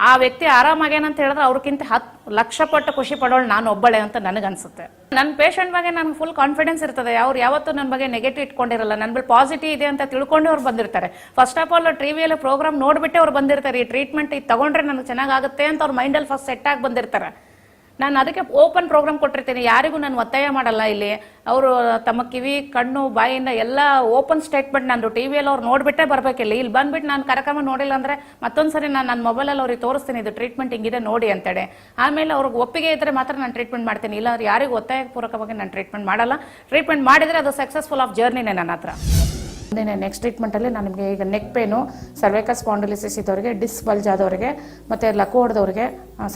ಆ ವ್ಯಕ್ತಿ ಆರಾಮಾಗೇನಂತ ಹೇಳಿದ್ರೆ ಅವ್ರಿಗಿಂತ ಹತ್ತು ಲಕ್ಷ ಪಟ್ಟು ಖುಷಿ ಪಡೋಳು ನಾನು ಒಬ್ಬಳೆ ಅಂತ ನನಗನ್ಸುತ್ತೆ ನನ್ನ ಪೇಷಂಟ್ ಬಗ್ಗೆ ನನಗೆ ಫುಲ್ ಕಾನ್ಫಿಡೆನ್ಸ್ ಇರ್ತದೆ. ಅವ್ರು ಯಾವತ್ತೂ ನನ್ನ ಬಗ್ಗೆ ನೆಗೆಟಿವ್ ಇಟ್ಕೊಂಡಿರಲ್ಲ. ನನ್ನ ಬಳಿ ಪಾಸಿಟಿವ್ ಇದೆ ಅಂತ ತಿಳ್ಕೊಂಡು ಅವ್ರು ಬಂದಿರ್ತಾರೆ. ಫಸ್ಟ್ ಆಫ್ ಆಲ್ ಟಿವಿಯಲ್ಲಿ ಪ್ರೋಗ್ರಾಮ್ ನೋಡಿಬಿಟ್ಟೆ ಅವ್ರು ಬಂದಿರ್ತಾರೆ. ಈ ಟ್ರೀಟ್ಮೆಂಟ್ ಇದು ತಗೊಂಡ್ರೆ ನನಗೆ ಚೆನ್ನಾಗುತ್ತೆ ಅಂತ ಅವ್ರ ಮೈಂಡಲ್ಲಿ ಫಸ್ಟ್ ಸೆಟ್ ಆಗಿ ಬಂದಿರ್ತಾರೆ. ನಾನು ಅದಕ್ಕೆ ಓಪನ್ ಪ್ರೋಗ್ರಾಮ್ ಕೊಟ್ಟಿರ್ತೀನಿ. ಯಾರಿಗೂ ನಾನು ಒತ್ತಾಯ ಮಾಡಲ್ಲ ಇಲ್ಲಿ. ಅವರು ತಮ್ಮ ಕಿವಿ, ಕಣ್ಣು ಬಾಯಿಂದ ಎಲ್ಲ ಓಪನ್ ಸ್ಟೇಟ್ಮೆಂಟ್ ನಂದು. ಟಿ ವಿಯಲ್ಲಿ ಅವ್ರು ನೋಡ್ಬಿಟ್ಟೆ ಬರ್ಬೇಕಿಲ್ಲ. ಇಲ್ಲಿ ಬಂದ್ಬಿಟ್ಟು ನಾನು ಕಾರ್ಯಕ್ರಮ ನೋಡಿಲ್ಲ ಅಂದ್ರೆ ಮತ್ತೊಂದು ಸರಿ ನಾನು ನನ್ನ ಮೊಬೈಲಲ್ಲಿ ಅವ್ರಿಗೆ ತೋರಿಸ್ತೀನಿ, ಇದು ಟ್ರೀಟ್ಮೆಂಟ್ ಹಿಂಗಿದೆ ನೋಡಿ ಅಂತೇಳಿ. ಆಮೇಲೆ ಅವ್ರಿಗೆ ಒಪ್ಪಿಗೆ ಇದ್ರೆ ಮಾತ್ರ ನಾನು ಟ್ರೀಟ್ಮೆಂಟ್ ಮಾಡ್ತೀನಿ. ಇಲ್ಲ ಅವ್ರು ಯಾರಿಗೂ ಒತ್ತಾಯ ಪೂರಕವಾಗಿ ನಾನು ಟ್ರೀಟ್ಮೆಂಟ್ ಮಾಡಲ್ಲ. ಟ್ರೀಟ್ಮೆಂಟ್ ಮಾಡಿದರೆ ಅದು ಸಕ್ಸಸ್ಫುಲ್ ಆಫ್ ಜರ್ನಿನೇ ನನ್ನ ಹತ್ರ. ಮುಂದಿನ ನೆಕ್ಸ್ಟ್ ಟ್ರೀಟ್ಮೆಂಟಲ್ಲಿ ನಾನು ನಿಮಗೆ ಈಗ ನೆಕ್ ಪೇನು ಸರ್ವೈಕಲ್ ಸ್ಪಾಂಡಲಿಸಿಸ್ ಇದ್ದವರಿಗೆ ಡಿಸ್ಕ್ ಬಲ್ಜ್ ಆದವರಿಗೆ, ಮತ್ತು ಲಕ್ಕು ಹೊಡೆದವರಿಗೆ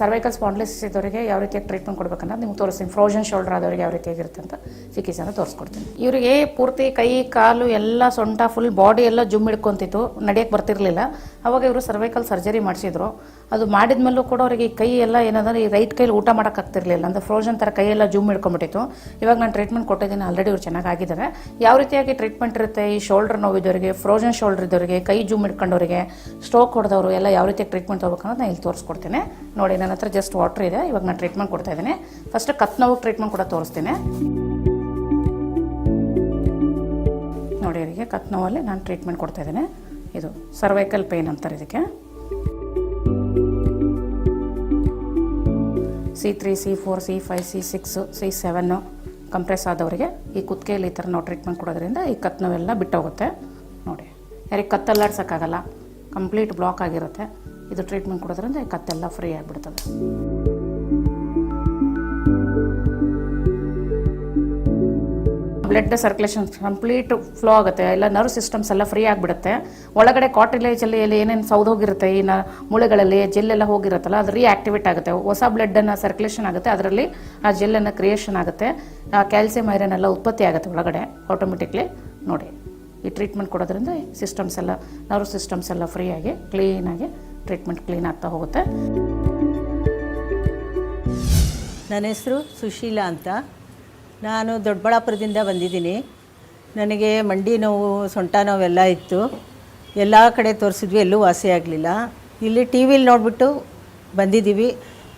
ಸರ್ವೈಕಲ್ ಸ್ಪಾಂಡಲಿಸಿಸ್ ಇದ್ದವರಿಗೆ ಯಾವ ರೀತಿಯಾಗಿ ಟ್ರೀಟ್ಮೆಂಟ್ ಕೊಡಬೇಕಂತ ನಿಮ್ಗೆ ತೋರಿಸ್ತೀನಿ. ಫ್ರೋಜನ್ ಶೋಲ್ಡರ್ ಆದವರಿಗೆ ಯಾವ ರೀತಿಯಾಗಿರುತ್ತೆ ಅಂತ ಚಿಕಿತ್ಸೆನ ತೋರಿಸ್ಕೊಡ್ತೀನಿ. ಇವರಿಗೆ ಪೂರ್ತಿ ಕೈ, ಕಾಲು ಎಲ್ಲ ಸೊಂಟ ಫುಲ್ ಬಾಡಿ ಎಲ್ಲ ಜುಮ್ ಹಿಡ್ಕೊಂತಿತ್ತು ನಡೆಯಕ್ಕೆ ಬರ್ತಿರಲಿಲ್ಲ. ಅವಾಗ ಇವರು ಸರ್ವೈಕಲ್ ಸರ್ಜರಿ ಮಾಡಿಸಿದ್ರು. ಅದು ಮಾಡಿದ ಮೇಲೂ ಕೂಡ ಅವರಿಗೆ ಈ ಕೈ ಎಲ್ಲ ಏನಂದ್ರೆ, ಈ ರೈಟ್ ಕೈಲಿ ಊಟ ಮಾಡೋಕ್ಕಾಗ್ತಿರ್ಲಿಲ್ಲ ಅಂದ್ರೆ ಫ್ರೋಜನ್ ಥರ ಕೈ ಎಲ್ಲ ಜೂಮ್ ಹಿಡ್ಕೊಂಬಿಟ್ಟಿತ್ತು ಇವಾಗ ನಾನು ಟ್ರೀಟ್ಮೆಂಟ್ ಕೊಟ್ಟಿದ್ದೀನಿ ಆಲ್ರೆಡಿ ಅವ್ರು ಚೆನ್ನಾಗಿದ್ದಾರೆ ಯಾವ ರೀತಿಯಾಗಿ ಟ್ರೀಟ್ಮೆಂಟ್ ಇರುತ್ತೆ? ಈ ಶೋಲ್ಡರ್ ನೋವಿದ್ದವರಿಗೆ ಫ್ರೋಜನ್ ಶೋಲ್ಡರ್ ಇದ್ದವರಿಗೆ, ಕೈ ಜೂಮ್ ಹಿಡ್ಕೊಂಡವರಿಗೆ ಸ್ಟ್ರೋಕ್ ಹೊಡೆದವರು ಎಲ್ಲ ಯಾವ ರೀತಿಯಾಗಿ ಟ್ರೀಟ್ಮೆಂಟ್ ಅನ್ನೋದು ನಾನು ಇಲ್ಲಿ ತೋರಿಸ್ಕೊಡ್ತೀನಿ. ನೋಡಿ, ನನ್ನ ಹತ್ರ ಜಸ್ಟ್ ವಾಟರ್ ಇದೆ. ಇವಾಗ ನಾನು ಟ್ರೀಟ್ಮೆಂಟ್ ಕೊಡ್ತಾ ಇದ್ದೀನಿ. ಫಸ್ಟ್ ಕತ್ ನೋವು ಟ್ರೀಟ್ಮೆಂಟ್ ಕೂಡ ತೋರಿಸ್ತೀನಿ. ನೋಡಿ, ಅವರಿಗೆ ಕತ್ ನೋವಲ್ಲಿ ನಾನು ಟ್ರೀಟ್ಮೆಂಟ್ ಕೊಡ್ತಾ ಇದ್ದೀನಿ. ಇದು ಸರ್ವೈಕಲ್ ಪೇನ್ ಅಂತಾರೆ ಇದಕ್ಕೆ. C three, C four, C five, C six, C seven compress ಆದವರಿಗೆ ಈ ಕುತ್ತಿಗೆಯಲ್ಲಿ ಈ ಥರ ನಾವು ಟ್ರೀಟ್ಮೆಂಟ್ ಕೊಡೋದ್ರಿಂದ ಈ ಕತ್ತು ಬಿಟ್ಟೋಗುತ್ತೆ. ನೋಡಿ, ಯಾರಿಗೆ ಕತ್ತಲ್ಲಾಡ್ಸೋಕ್ಕಾಗಲ್ಲ, ಕಂಪ್ಲೀಟ್ ಬ್ಲಾಕ್ ಆಗಿರುತ್ತೆ. ಇದು ಟ್ರೀಟ್ಮೆಂಟ್ ಕೊಡೋದ್ರಿಂದ ಈ ಕತ್ತೆಲ್ಲ ಫ್ರೀ ಆಗಿಬಿಡ್ತದೆ. ಬ್ಲಡ್ ಸರ್ಕ್ಯುಲೇಷನ್ ಕಂಪ್ಲೀಟ್ ಫ್ಲೋ ಆಗುತ್ತೆ. ಎಲ್ಲ ನರ್ವ್ ಸಿಸ್ಟಮ್ಸ್ ಎಲ್ಲ ಫ್ರೀ ಆಗಿಬಿಡುತ್ತೆ. ಒಳಗಡೆ ಕಾಟಿಲೇಜಲ್ಲಿ ಏನೇನು ಸೌದೋಗಿರುತ್ತೆ ಈ ನ ಮೂಳೆಗಳಲ್ಲಿ ಜೆಲ್ಲೆಲ್ಲ ಹೋಗಿರುತ್ತಲ್ಲ, ಅದು ರೀಆಕ್ಟಿವೇಟ್ ಆಗುತ್ತೆ. ಹೊಸ ಬ್ಲಡ್ಡನ್ನು ಸರ್ಕ್ಯುಲೇಷನ್ ಆಗುತ್ತೆ. ಅದರಲ್ಲಿ ಆ ಜೆಲ್ಲನ್ನು ಕ್ರಿಯೇಷನ್ ಆಗುತ್ತೆ. ಕ್ಯಾಲ್ಸಿಯಂ ಐರನ್ ಎಲ್ಲ ಉತ್ಪತ್ತಿ ಆಗುತ್ತೆ ಒಳಗಡೆ ಆಟೋಮೆಟಿಕ್ಲಿ ನೋಡಿ, ಈ ಟ್ರೀಟ್ಮೆಂಟ್ ಕೊಡೋದ್ರಿಂದ ಸಿಸ್ಟಮ್ಸ್ ಎಲ್ಲ ನರ್ವ್ ಸಿಸ್ಟಮ್ಸ್ ಎಲ್ಲ ಫ್ರೀಯಾಗಿ ಕ್ಲೀನಾಗಿ ಟ್ರೀಟ್ಮೆಂಟ್ ಕ್ಲೀನ್ ಆಗ್ತಾ ಹೋಗುತ್ತೆ. ನನ್ನ ಹೆಸರು ಸುಶೀಲಾ ಅಂತ. ನಾನು ದೊಡ್ಡಬಳ್ಳಾಪುರದಿಂದ ಬಂದಿದ್ದೀನಿ. ನನಗೆ ಮಂಡಿ ನೋವು, ಸೊಂಟ ನೋವೆಲ್ಲ ಇತ್ತು. ಎಲ್ಲ ಕಡೆ ತೋರಿಸಿದ್ವಿ, ಎಲ್ಲೂ ವಾಸಿ ಆಗಲಿಲ್ಲ. ಇಲ್ಲಿ ಟಿ ವಿಲಿ ನೋಡಿಬಿಟ್ಟು ಬಂದಿದ್ದೀವಿ.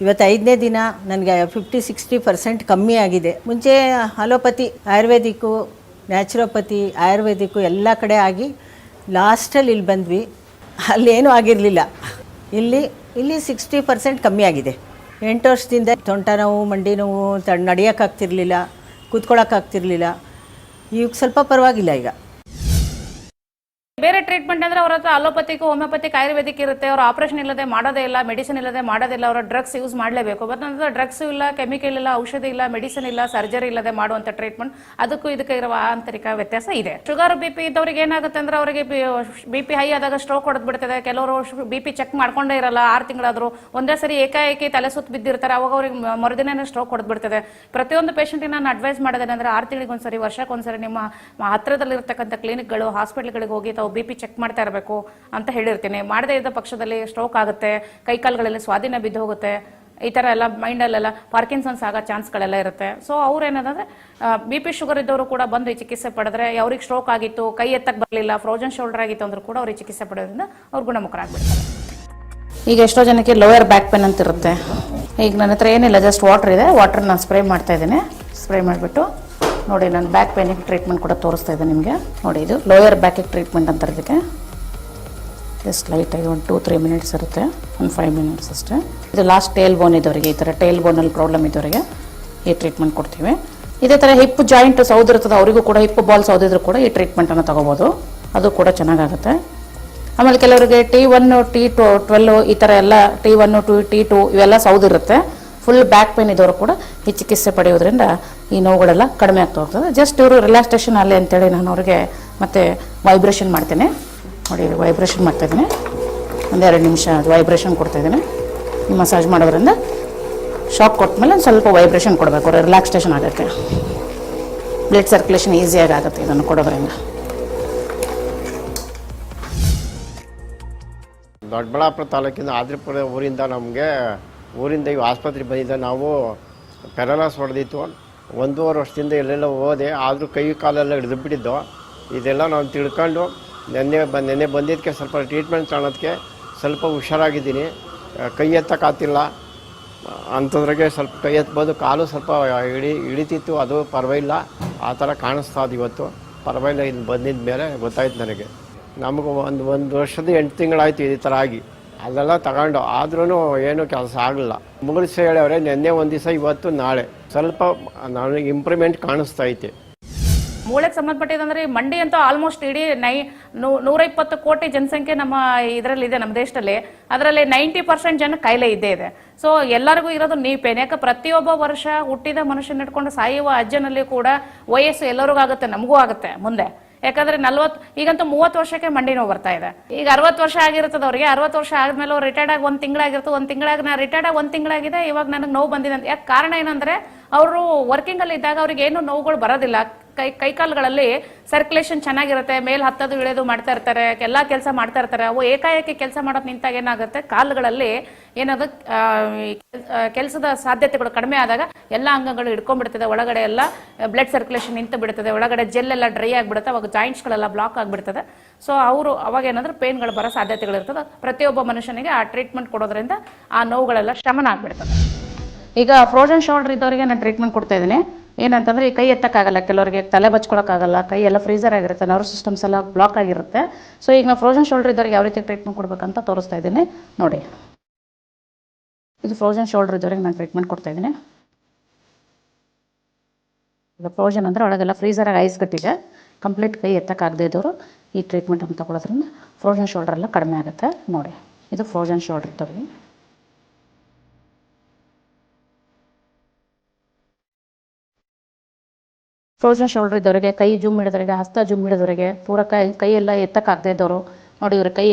ಇವತ್ತು ಐದನೇ ದಿನ, ನನಗೆ ಫಿಫ್ಟಿ ಸಿಕ್ಸ್ಟಿ ಪರ್ಸೆಂಟ್ ಕಮ್ಮಿ ಆಗಿದೆ. ಮುಂಚೆ ಅಲೋಪತಿ, ಆಯುರ್ವೇದಿಕ್ಕು, ನ್ಯಾಚುರೋಪತಿ, ಆಯುರ್ವೇದಿಕ್ಕು ಎಲ್ಲ ಕಡೆ ಆಗಿ ಲಾಸ್ಟಲ್ಲಿ ಇಲ್ಲಿ ಬಂದ್ವಿ. ಅಲ್ಲೇನೂ ಆಗಿರಲಿಲ್ಲ. ಇಲ್ಲಿ ಇಲ್ಲಿ ಸಿಕ್ಸ್ಟಿ ಪರ್ಸೆಂಟ್ ಕಮ್ಮಿ ಆಗಿದೆ. ಎಂಟು ವರ್ಷದಿಂದ ಸೊಂಟ ನೋವು, ಮಂಡಿ ನೋವು ತ ನಡೆಯೋಕ್ಕಾಗ್ತಿರ್ಲಿಲ್ಲ ಕೂತ್ಕೊಳ್ಳೋಕ್ಕಾಗ್ತಿರ್ಲಿಲ್ಲ ಈಗ ಸ್ವಲ್ಪ ಪರವಾಗಿಲ್ಲ ಈಗ. ಅಂದ್ರೆ ಅವ್ರ ಹತ್ರ ಅಲೋಪತಿಕ್ ಹೋಮಿಯೋಪತಿಕ್ ಆಯುರ್ವೇದಿಕ್ ಇರುತ್ತೆ. ಅವ್ರ ಆಪರೇಷನ್ ಇಲ್ಲದೆ ಮಾಡೋದೇ ಇಲ್ಲ ಮೆಡಿಸಿನ್ ಇಲ್ಲದೆ ಮಾಡೋದಿಲ್ಲ ಅವರ ಡ್ರಗ್ಸ್ ಯೂಸ್ ಮಾಡಲೇಬೇಕು. ಬಟ್ ನಂತರ ಡ್ರಗ್ಸ್ ಇಲ್ಲ ಕೆಮಿಕಲ್ ಇಲ್ಲ, ಔಷಧಿ ಇಲ್ಲ ಮೆಡಿಸಿನ್ ಇಲ್ಲ ಸರ್ಜರಿ ಇಲ್ಲದೆ ಮಾಡುವಂತ ಟ್ರೀಟ್ಮೆಂಟ್ ಅದಕ್ಕೂ ಇದಕ್ಕೆ ಇರುವ ಆಂತರಿಕ ವ್ಯತ್ಯಾಸ ಇದೆ. ಶುಗರ್ ಬಿ ಪಿ ಇದ್ದವ್ರಿಗೆ ಏನಾಗುತ್ತೆ ಅಂದ್ರೆ ಅವರಿಗೆ ಬಿ ಪಿ ಹೈ ಆದಾಗ ಸ್ಟ್ರೋಕ್ ಹೊಡೆದ್ ಬಿಡ್ತದೆ. ಕೆಲವರು ಬಿ ಪಿ ಚೆಕ್ ಮಾಡ್ಕೊಂಡೇ ಇರಲ್ಲ, ಆರು ತಿಂಗಳಾದ್ರು. ಒಂದೇ ಸರಿ ಏಕಾಏಕಿ ತಲೆ ಸುತ್ತ ಬಿದ್ದಿರ್ತಾರೆ. ಅವಾಗ ಅವ್ರಿಗೆ ಮರುದಿನ ಸ್ಟ್ರೋಕ್ ಹೊಡೆದ್ ಬಿಡ್ತದೆ. ಪ್ರತಿಯೊಂದು ಪೇಷಂಟಿಗೆ ನಾನು ಅಡ್ವೈಸ್ ಮಾಡೋದೇನೆಂದ್ರೆ ಆರು ತಿಂಗಳಿಗೆ ಒಂದ್ಸರಿ ವರ್ಷಕ್ಕೆ ಒಂದ್ಸರಿ ನಿಮ್ಮ ಹತ್ತಿರದಲ್ಲಿರ್ತಕ್ಕಂಥ ಕ್ಲಿನಿಕ್ಗಳು ಹಾಸ್ಪಿಟಲ್ಗಳಿಗೆ ಹೋಗಿ ತಾವು ಬಿ ಪಿ ಚೆಕ್ ಮಾಡ್ತಾ ಇರಬೇಕು ಅಂತ ಹೇಳಿರ್ತೀನಿ. ಮಾಡದೇ ಇದ್ದ ಪಕ್ಷದಲ್ಲಿ ಸ್ಟ್ರೋಕ್ ಆಗುತ್ತೆ ಕೈಕಾಲುಗಳಲ್ಲಿ ಸ್ವಾಧೀನ ಬಿದ್ದು ಹೋಗುತ್ತೆ, ಈ ಥರ ಎಲ್ಲ ಮೈಂಡಲ್ಲೆಲ್ಲ ಪಾರ್ಕಿನ್ಸನ್ಸ್ ಆಗೋ ಚಾನ್ಸ್ಗಳೆಲ್ಲ ಇರುತ್ತೆ. ಸೊ ಅವ್ರು ಏನಂದ್ರೆ ಬಿ ಪಿ ಶುಗರ್ ಇದ್ದವರು ಕೂಡ ಬಂದು ಚಿಕಿತ್ಸೆ ಪಡೆದ್ರೆ ಅವ್ರಿಗೆ ಸ್ಟ್ರೋಕ್ ಆಗಿತ್ತು, ಕೈ ಎತ್ತಕ್ಕೆ ಬರಲಿಲ್ಲ ಫ್ರೋಜನ್ ಶೋಲ್ಡರ್ ಆಗಿತ್ತು ಅಂದ್ರೂ ಕೂಡ ಅವ್ರಿಗೆ ಚಿಕಿತ್ಸೆ ಪಡೆಯೋದ್ರಿಂದ ಅವ್ರು ಗುಣಮುಖರಾಗ್ಬಿಡ್ತಾರೆ. ಈಗ ಎಷ್ಟೋ ಜನಕ್ಕೆ ಲೋಯರ್ ಬ್ಯಾಕ್ ಪೇನ್ ಅಂತ ಇರುತ್ತೆ. ಈಗ ನನ್ನ ಹತ್ರ ಏನಿಲ್ಲ ಜಸ್ಟ್ ವಾಟರ್ ಇದೆ. ವಾಟರ್ ನಾನು ಸ್ಪ್ರೇ ಮಾಡ್ತಾ ಇದ್ದೀನಿ. ಸ್ಪ್ರೇ ಮಾಡಿಬಿಟ್ಟು ನೋಡಿ, ನಾನು ಬ್ಯಾಕ್ ಪೇನಿಗೆ ಟ್ರೀಟ್ಮೆಂಟ್ ಕೂಡ ತೋರಿಸ್ತಾ ಇದ್ದೀನಿ ನಿಮಗೆ. ನೋಡಿ, ಇದು ಲೋಯರ್ ಬ್ಯಾಕಿಗೆ ಟ್ರೀಟ್ಮೆಂಟ್ ಅಂತ ಇದಕ್ಕೆ ಜಸ್ಟ್ ಲೈಟಾಗಿ ಒಂದು ಟೂ ತ್ರೀ ಮಿನಿಟ್ಸ್ ಇರುತ್ತೆ, ಒಂದು ಫೈವ್ ಮಿನಿಟ್ಸ್ ಅಷ್ಟೇ. ಇದು ಲಾಸ್ಟ್ ಟೇಲ್ ಬೋನ್ ಇದ್ದವರಿಗೆ, ಈ ಥರ ಟೇಲ್ ಬೋನಲ್ಲಿ ಪ್ರಾಬ್ಲಮ್ ಇದ್ದವರಿಗೆ ಈ ಟ್ರೀಟ್ಮೆಂಟ್ ಕೊಡ್ತೀವಿ. ಇದೇ ಥರ ಹಿಪ್ ಜಾಯಿಂಟ್ ಸೌದಿರ್ತದೆ ಅವರಿಗೂ ಕೂಡ ಹಿಪ್ ಬಾಲ್ ಸೌದಿದ್ರು ಕೂಡ ಈ ಟ್ರೀಟ್ಮೆಂಟನ್ನು ತಗೋಬೋದು. ಅದು ಕೂಡ ಚೆನ್ನಾಗಾಗುತ್ತೆ. ಆಮೇಲೆ ಕೆಲವರಿಗೆ T one T to twelve ಈ ಥರ ಎಲ್ಲ T one to T two ಇವೆಲ್ಲ ಸೌದಿರುತ್ತೆ ಫುಲ್ ಬ್ಯಾಕ್ ಪೇನ್ ಇದ್ದವರು ಕೂಡ ಈ ಚಿಕಿತ್ಸೆ ಪಡೆಯೋದ್ರಿಂದ ಈ ನೋವುಗಳೆಲ್ಲ ಕಡಿಮೆ ಆಗ್ತಾ ಹೋಗ್ತದೆ. ಜಸ್ಟ್ ಇವರು ರಿಲ್ಯಾಕ್ಸೇಷನ್ ಅಲ್ಲಿ ಅಂತೇಳಿ ನಾನು ಅವ್ರಿಗೆ ಮತ್ತೆ ವೈಬ್ರೇಷನ್ ಮಾಡ್ತೇನೆ. ನೋಡಿ ವೈಬ್ರೇಷನ್ ಮಾಡ್ತಾ ಇದ್ದೀನಿ. ಒಂದೆರಡು ನಿಮಿಷ ವೈಬ್ರೇಷನ್ ಕೊಡ್ತಾ ಇದ್ದೀನಿ. ಈ ಮಸಾಜ್ ಮಾಡೋದ್ರಿಂದ ಶಾಕ್ ಕೊಟ್ಟಮೇಲೆ ಒಂದು ಸ್ವಲ್ಪ ವೈಬ್ರೇಷನ್ ಕೊಡಬೇಕು ರಿಲ್ಯಾಕ್ಸೇಷನ್ ಆಗುತ್ತೆ. ಬ್ಲಡ್ ಸರ್ಕ್ಯುಲೇಷನ್ ಈಸಿಯಾಗಿ ಆಗುತ್ತೆ ಇದನ್ನು ಕೊಡೋದ್ರಿಂದ. ದೊಡ್ಡಬಳ್ಳಾಪುರ ತಾಲೂಕಿನ ಆದ್ರಿಪುರ ಊರಿಂದ ನಮಗೆ ಊರಿಂದ ಇವು ಆಸ್ಪತ್ರೆಗೆ ಬಂದಿದ್ದ ನಾವು ಪೆರಲಾಸ್ ಹೊಡೆದಿತ್ತು. ಒಂದೂವರೆ ವರ್ಷದಿಂದ ಎಲ್ಲೆಲ್ಲ ಹೋದೆ, ಆದರೂ ಕೈ ಕಾಲೆಲ್ಲ ಹಿಡಿದು ಬಿಟ್ಟಿದ್ದು. ಇದೆಲ್ಲ ನಾವು ತಿಳ್ಕೊಂಡು ನೆನ್ನೆ ಬ, ನೆನ್ನೆ ಬಂದಿದ್ದಕ್ಕೆ ಸ್ವಲ್ಪ ಟ್ರೀಟ್ಮೆಂಟ್ ತಗೊಳೋದಕ್ಕೆ ಸ್ವಲ್ಪ ಹುಷಾರಾಗಿದ್ದೀನಿ. ಕೈ ಎತ್ತಕ್ಕಾತಿಲ್ಲ ಅಂಥದ್ರಾಗೆ ಸ್ವಲ್ಪ ಕೈ ಎತ್ಬೋದು. ಕಾಲು ಸ್ವಲ್ಪ ಇಳಿ ಇಳಿತಿತ್ತು ಅದು ಪರವಾಗಿಲ್ಲ. ಆ ಥರ ಕಾಣಿಸ್ತಾ ಅದು ಇವತ್ತು. ಪರವಾಗಿಲ್ಲ ಇಲ್ಲಿ ಬಂದಿದ್ದ ಮೇಲೆ ಗೊತ್ತಾಯ್ತು ನನಗೆ. ನಮಗೆ ಒಂದು ಒಂದು ವರ್ಷದ ಎಂಟು ತಿಂಗಳಾಯ್ತು ಈ ಥರ ಆಗಿ. ಅದೆಲ್ಲ ತಗೊಂಡು ಆದ್ರೂ ಏನೂ ಕೆಲಸ ಆಗಲಿಲ್ಲ. ಮುಗಿಸಿ ಹೇಳವ್ರೆ ನಿನ್ನೆ ಒಂದು ದಿವಸ ಇವತ್ತು ನಾಳೆ. ಸ್ವಲ್ಪ ನನಗೆ ಇಂಪ್ರೂವ್ಮೆಂಟ್ ಕಾಣಿಸ್ತಾ ಐತೆ. ಮೂಳೆಗೆ ಸಂಬಂಧಪಟ್ಟಿದಂದ್ರೆ ಈ ಮಂಡಿ ಅಂತೂ ಆಲ್ಮೋಸ್ಟ್ ಇಡೀ ನೈ ನೂರ ಇಪ್ಪತ್ತು ಕೋಟಿ ಜನಸಂಖ್ಯೆ ನಮ್ಮ ಇದರಲ್ಲಿ ಇದೆ ನಮ್ಮ ದೇಶದಲ್ಲಿ. ಅದರಲ್ಲಿ ನೈಂಟಿ ಪರ್ಸೆಂಟ್ ಜನ ಕಾಯಿಲೆ ಇದ್ದೇ ಇದೆ. ಸೊ ಎಲ್ಲರಿಗೂ ಇರೋದು ನೀ ಪೇನ್ ಯಾಕೆ ಪ್ರತಿಯೊಬ್ಬ ವರ್ಷ ಹುಟ್ಟಿದ ಮನುಷ್ಯನ ಇಟ್ಕೊಂಡು ಸಾಯುವ ಅಜ್ಜನಲ್ಲಿ ಕೂಡ ವಯಸ್ಸು ಎಲ್ಲರಿಗೂ ಆಗುತ್ತೆ, ನಮಗೂ ಆಗುತ್ತೆ ಮುಂದೆ. ಯಾಕಂದ್ರೆ ನಲ್ವತ್ತು ಈಗಂತೂ ಮೂವತ್ತು ವರ್ಷಕ್ಕೆ ಮಂಡಿ ನೋವು ಬರ್ತಾ ಇದೆ. ಈಗ ಅರವತ್ತು ವರ್ಷ ಆಗಿರ್ತದೆ ಅವ್ರಿಗೆ. ಅರವತ್ತು ವರ್ಷ ಆದ್ಮೇಲೆ ಅವ್ರು ರಿಟೈರ್ಡ್ ಆಗಿ ಒಂದು ತಿಂಗಳಾಗಿರ್ತದೆ ಒಂದು ತಿಂಗಳಾಗಿ ನಾ ರಿಟೈರ್ಡ್ ಆಗಿ ಒಂದು ತಿಂಗಳಾಗಿದೆ, ಇವಾಗ ನನಗೆ ನೋವು ಬಂದಿದೆ ಅಂತ. ಯಾಕೆ ಕಾರಣ ಏನಂದ್ರೆ, ಅವರು ವರ್ಕಿಂಗಲ್ಲಿ ಇದ್ದಾಗ ಅವ್ರಿಗೆ ಏನು ನೋವುಗಳು ಬರೋದಿಲ್ಲ. ಕೈ ಕೈಕಾಲುಗಳಲ್ಲಿ ಸರ್ಕ್ಯುಲೇಷನ್ ಚೆನ್ನಾಗಿರುತ್ತೆ, ಮೇಲೆ ಹತ್ತೋದು ಇಳಿಯೋದು ಮಾಡ್ತಾ ಇರ್ತಾರೆ ಎಲ್ಲ ಕೆಲಸ ಮಾಡ್ತಾ ಇರ್ತಾರೆ, ಅವು ಏಕಾಏಕಿ ಕೆಲಸ ಮಾಡೋದು ನಿಂತಾಗ ಏನಾಗುತ್ತೆ? ಕಾಲುಗಳಲ್ಲಿ ಏನದು ಕೆಲಸದ ಸಾಧ್ಯತೆಗಳು ಕಡಿಮೆ ಆದಾಗ ಎಲ್ಲ ಅಂಗಗಳು ಹಿಡ್ಕೊಂಡ್ಬಿಡ್ತದೆ. ಒಳಗಡೆ ಎಲ್ಲ ಬ್ಲಡ್ ಸರ್ಕ್ಯುಲೇಷನ್ ನಿಂತು ಬಿಡ್ತದೆ. ಒಳಗಡೆ ಜೆಲ್ ಎಲ್ಲ ಡ್ರೈ ಆಗಿಬಿಡುತ್ತೆ. ಅವಾಗ ಜಾಯಿಂಟ್ಸ್ಗಳೆಲ್ಲ ಬ್ಲಾಕ್ ಆಗಿಬಿಡ್ತದೆ. ಸೊ ಅವರು ಅವಾಗ ಏನಂದ್ರೆ ಪೇನ್ಗಳು ಬರೋ ಸಾಧ್ಯತೆಗಳು ಇರ್ತದೆ. ಪ್ರತಿಯೊಬ್ಬ ಮನುಷ್ಯನಿಗೆ ಆ ಟ್ರೀಟ್ಮೆಂಟ್ ಕೊಡೋದ್ರಿಂದ ಆ ನೋವುಗಳೆಲ್ಲ ಶಮನ ಆಗ್ಬಿಡ್ತದೆ. ಈಗ ಫ್ರೋಜನ್ ಶೋಲ್ಡರ್ ಇದ್ದವರಿಗೆ ನಾನು ಟ್ರೀಟ್ಮೆಂಟ್ ಕೊಡ್ತಾ ಇದ್ದೀನಿ. ಏನಂತಂದರೆ ಈ ಕೈ ಎತ್ತಕ್ಕಾಗಲ್ಲ, ಕೆಲವರಿಗೆ ತಲೆ ಬಚ್ಕೊಳಕ್ಕಾಗಲ್ಲ ಕೈ ಎಲ್ಲ ಫ್ರೀಸರ್ ಆಗಿರುತ್ತೆ ನರ್ವ್ ಸಿಸ್ಟಮ್ಸ್ ಎಲ್ಲ ಬ್ಲಾಕ್ ಆಗಿರುತ್ತೆ. ಸೊ ಈಗ ನಾವು ಫ್ರೋಜನ್ ಶೋಲ್ಡರ್ ಇದ್ದವ್ರಿಗೆ ಯಾವ ರೀತಿ ಟ್ರೀಟ್ಮೆಂಟ್ ಕೊಡಬೇಕಂತ ತೋರಿಸ್ತಾ ಇದ್ದೀನಿ. ನೋಡಿ. ಇದು ಫ್ರೋಜನ್ ಶೋಲ್ಡರ್ ಇದ್ದವ್ರಿಗೆ ನಾನು ಟ್ರೀಟ್ಮೆಂಟ್ ಕೊಡ್ತಾ ಇದ್ದೀನಿ. ಈಗ ಫ್ರೋಜನ್ ಅಂದರೆ ಒಳಗೆಲ್ಲ ಫ್ರೀಸರಾಗಿ ಐಸ್ ಕಟ್ಟಿದೆ ಕಂಪ್ಲೀಟ್ ಕೈ ಎತ್ತಕ್ಕಾಗದೇ ಇದ್ದವರು ಈ ಟ್ರೀಟ್ಮೆಂಟ್ ಅಂತ ತಗೊಳ್ಳೋದ್ರಿಂದ ಫ್ರೋಜನ್ ಶೋಲ್ಡರ್ ಎಲ್ಲ ಕಡಿಮೆ ಆಗುತ್ತೆ. ನೋಡಿ. ಇದು ಫ್ರೋಜನ್ ಶೋಲ್ಡರ್ ಇದ್ದವ್ರಿಗೆ. ಫ್ರೋಜನ್ ಶೋಲ್ಡರ್ ಇದ್ದವರಿಗೆ ಕೈ ಜುಮ್ ಹಿಡಿದವರಿಗೆ, ಹಸ್ತ ಜುಮ್ ಹಿಡಿದವರಿಗೆ, ಪೂರ ಕೈ, ಕೈಯೆಲ್ಲ ಎತ್ತಕ್ಕಾಗದೇ ಇದ್ದವರು. ನೋಡಿ ಇವ್ರ ಕೈ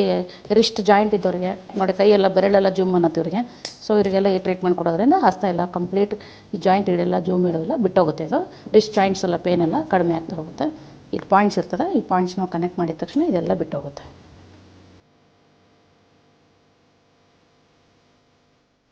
ರಿಸ್ಟ್ ಜಾಯಿಂಟ್ ಇದ್ದವರಿಗೆ, ನೋಡಿ ಕೈಯೆಲ್ಲ ಬೆರಳೆಲ್ಲ ಜುಮ್ ಅನ್ನತ್ತಿವ್ರಿಗೆ ಸೊ ಇವರಿಗೆಲ್ಲ ಈ ಟ್ರೀಟ್ಮೆಂಟ್ ಕೊಡೋದ್ರಿಂದ ಹಸ್ತ ಎಲ್ಲ ಕಂಪ್ಲೀಟ್ ಈ ಜಾಯಿಂಟ್ ಹಿಡಿಯೆಲ್ಲ ಜೂಮ್ ಹಿಡಿದೆಲ್ಲ ಬಿಟ್ಟೋಗುತ್ತೆ ಇದು. ರಿಸ್ಟ್ ಜಾಯಿಂಟ್ಸ್ ಎಲ್ಲ ಪೇನ್ ಎಲ್ಲ ಕಡಿಮೆ ಆಗ್ತಾ ಹೋಗುತ್ತೆ. ಇದು ಪಾಯಿಂಟ್ಸ್ ಇರ್ತದೆ, ಈ ಪಾಯಿಂಟ್ಸ್ ನಾವು ಕನೆಕ್ಟ್ ಮಾಡಿದ ತಕ್ಷಣ ಇದೆಲ್ಲ ಬಿಟ್ಟೋಗುತ್ತೆ.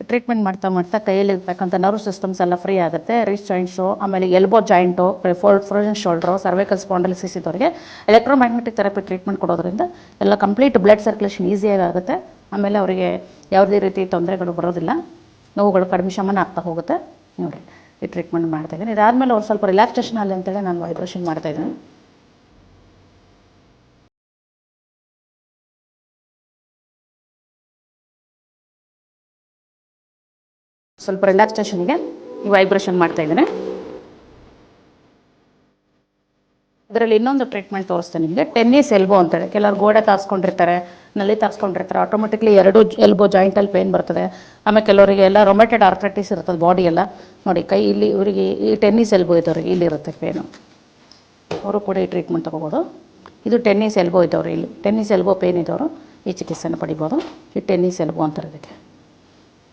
ಟ್ರೀಟ್ಮೆಂಟ್ ಮಾಡ್ತಾ ಮಾಡ್ತಾ ಕೈಯಲ್ಲಿ ಇರ್ತಕ್ಕಂಥ ನರ್ವ್ ಸಿಸ್ಟಮ್ಸ್ ಎಲ್ಲ ಫ್ರೀ ಆಗುತ್ತೆ. ರೀಚ್ ಜಾಯಿಂಟ್ಸು ಆಮೇಲೆ ಎಲ್ಬೋ ಜಾಯಿಂಟು ಫೋಲ್ ಫ್ರೋಜನ್ ಶೋಲ್ಡ್ರು ಸರ್ವೈಕಲ್ ಸ್ಪಾಂಡಲಿಸಿಸ್ ಇದ್ದವರಿಗೆ ಎಲೆಕ್ಟ್ರೋಮ್ಯಾಗ್ನೆಟಿಕ್ ಥೆರಪಿ ಟ್ರೀಟ್ಮೆಂಟ್ ಕೊಡೋದ್ರಿಂದ ಎಲ್ಲ ಕಂಪ್ಲೀಟ್ ಬ್ಲಡ್ ಸರ್ಕ್ಯುಲೇಷನ್ ಈಸಿಯಾಗಿ ಆಗುತ್ತೆ. ಆಮೇಲೆ ಅವರಿಗೆ ಯಾವುದೇ ರೀತಿ ತೊಂದರೆಗಳು ಬರೋದಿಲ್ಲ. ನೋವುಗಳು ಕಡಿಮೆ ಶಮನ ಆಗ್ತಾ ಹೋಗುತ್ತೆ. ನೋಡಿ, ಈ ಟ್ರೀಟ್ಮೆಂಟ್ ಮಾಡ್ತಾ ಇದ್ದೀನಿ. ಇದಾದಮೇಲೆ ಅವ್ರು ಸ್ವಲ್ಪ ರಿಲ್ಯಾಕ್ಸೇಷನ್ ಅಲ್ಲಿ ಅಂತೇಳಿ ನಾನು ವೈಬ್ರೇಷನ್ ಮಾಡ್ತಾ ಸ್ವಲ್ಪ ರಿಲ್ಯಾಕ್ಸೇಷನ್ಗೆ ಈ ವೈಬ್ರೇಷನ್ ಮಾಡ್ತಾ ಇದ್ದೇನೆ. ಅದರಲ್ಲಿ ಇನ್ನೊಂದು ಟ್ರೀಟ್ಮೆಂಟ್ ತೋರಿಸ್ತೇನೆ ನಿಮಗೆ. ಟೆನ್ನಿಸ್ ಎಲ್ಬೋ ಅಂತೇಳಿ. ಕೆಲವರು ಗೋಡೆ ತಾರಿಸ್ಕೊಂಡಿರ್ತಾರೆ, ನಲ್ಲಿ ತಾರಿಸ್ಕೊಂಡಿರ್ತಾರೆ. ಆಟೋಮೆಟಿಕ್ಲಿ ಎರಡು ಎಲ್ಬೋ ಜಾಯಿಂಟಲ್ಲಿ ಪೇನ್ ಬರ್ತದೆ. ಆಮೇಲೆ ಕೆಲವರಿಗೆ ಎಲ್ಲ ರೊಮೆಟೆಡ್ ಆರ್ಥ್ರೈಟಿಸ್ ಇರ್ತದೆ ಬಾಡಿ ಎಲ್ಲ. ನೋಡಿ, ಕೈ ಇಲ್ಲಿ, ಇವರಿಗೆ ಈ ಟೆನ್ನಿಸ್ ಎಲ್ಬೋ ಇದ್ದವ್ರಿಗೆ ಇಲ್ಲಿರುತ್ತೆ ಪೇನು ಅವರು ಕೂಡ ಈ ಟ್ರೀಟ್ಮೆಂಟ್ ತೊಗೋಬೋದು. ಇದು ಟೆನ್ನಿಸ್ ಎಲ್ಬೋ ಇದ್ದವರು ಇಲ್ಲಿ. ಟೆನ್ನಿಸ್ ಎಲ್ಬೋ ಪೇನ್ ಇದ್ದವರು ಈ ಚಿಕಿತ್ಸೆನ ಪಡಿಬೋದು. ಈ ಟೆನ್ನಿಸ್ ಎಲ್ಬೋ ಅಂತಾರೆ ಇದಕ್ಕೆ.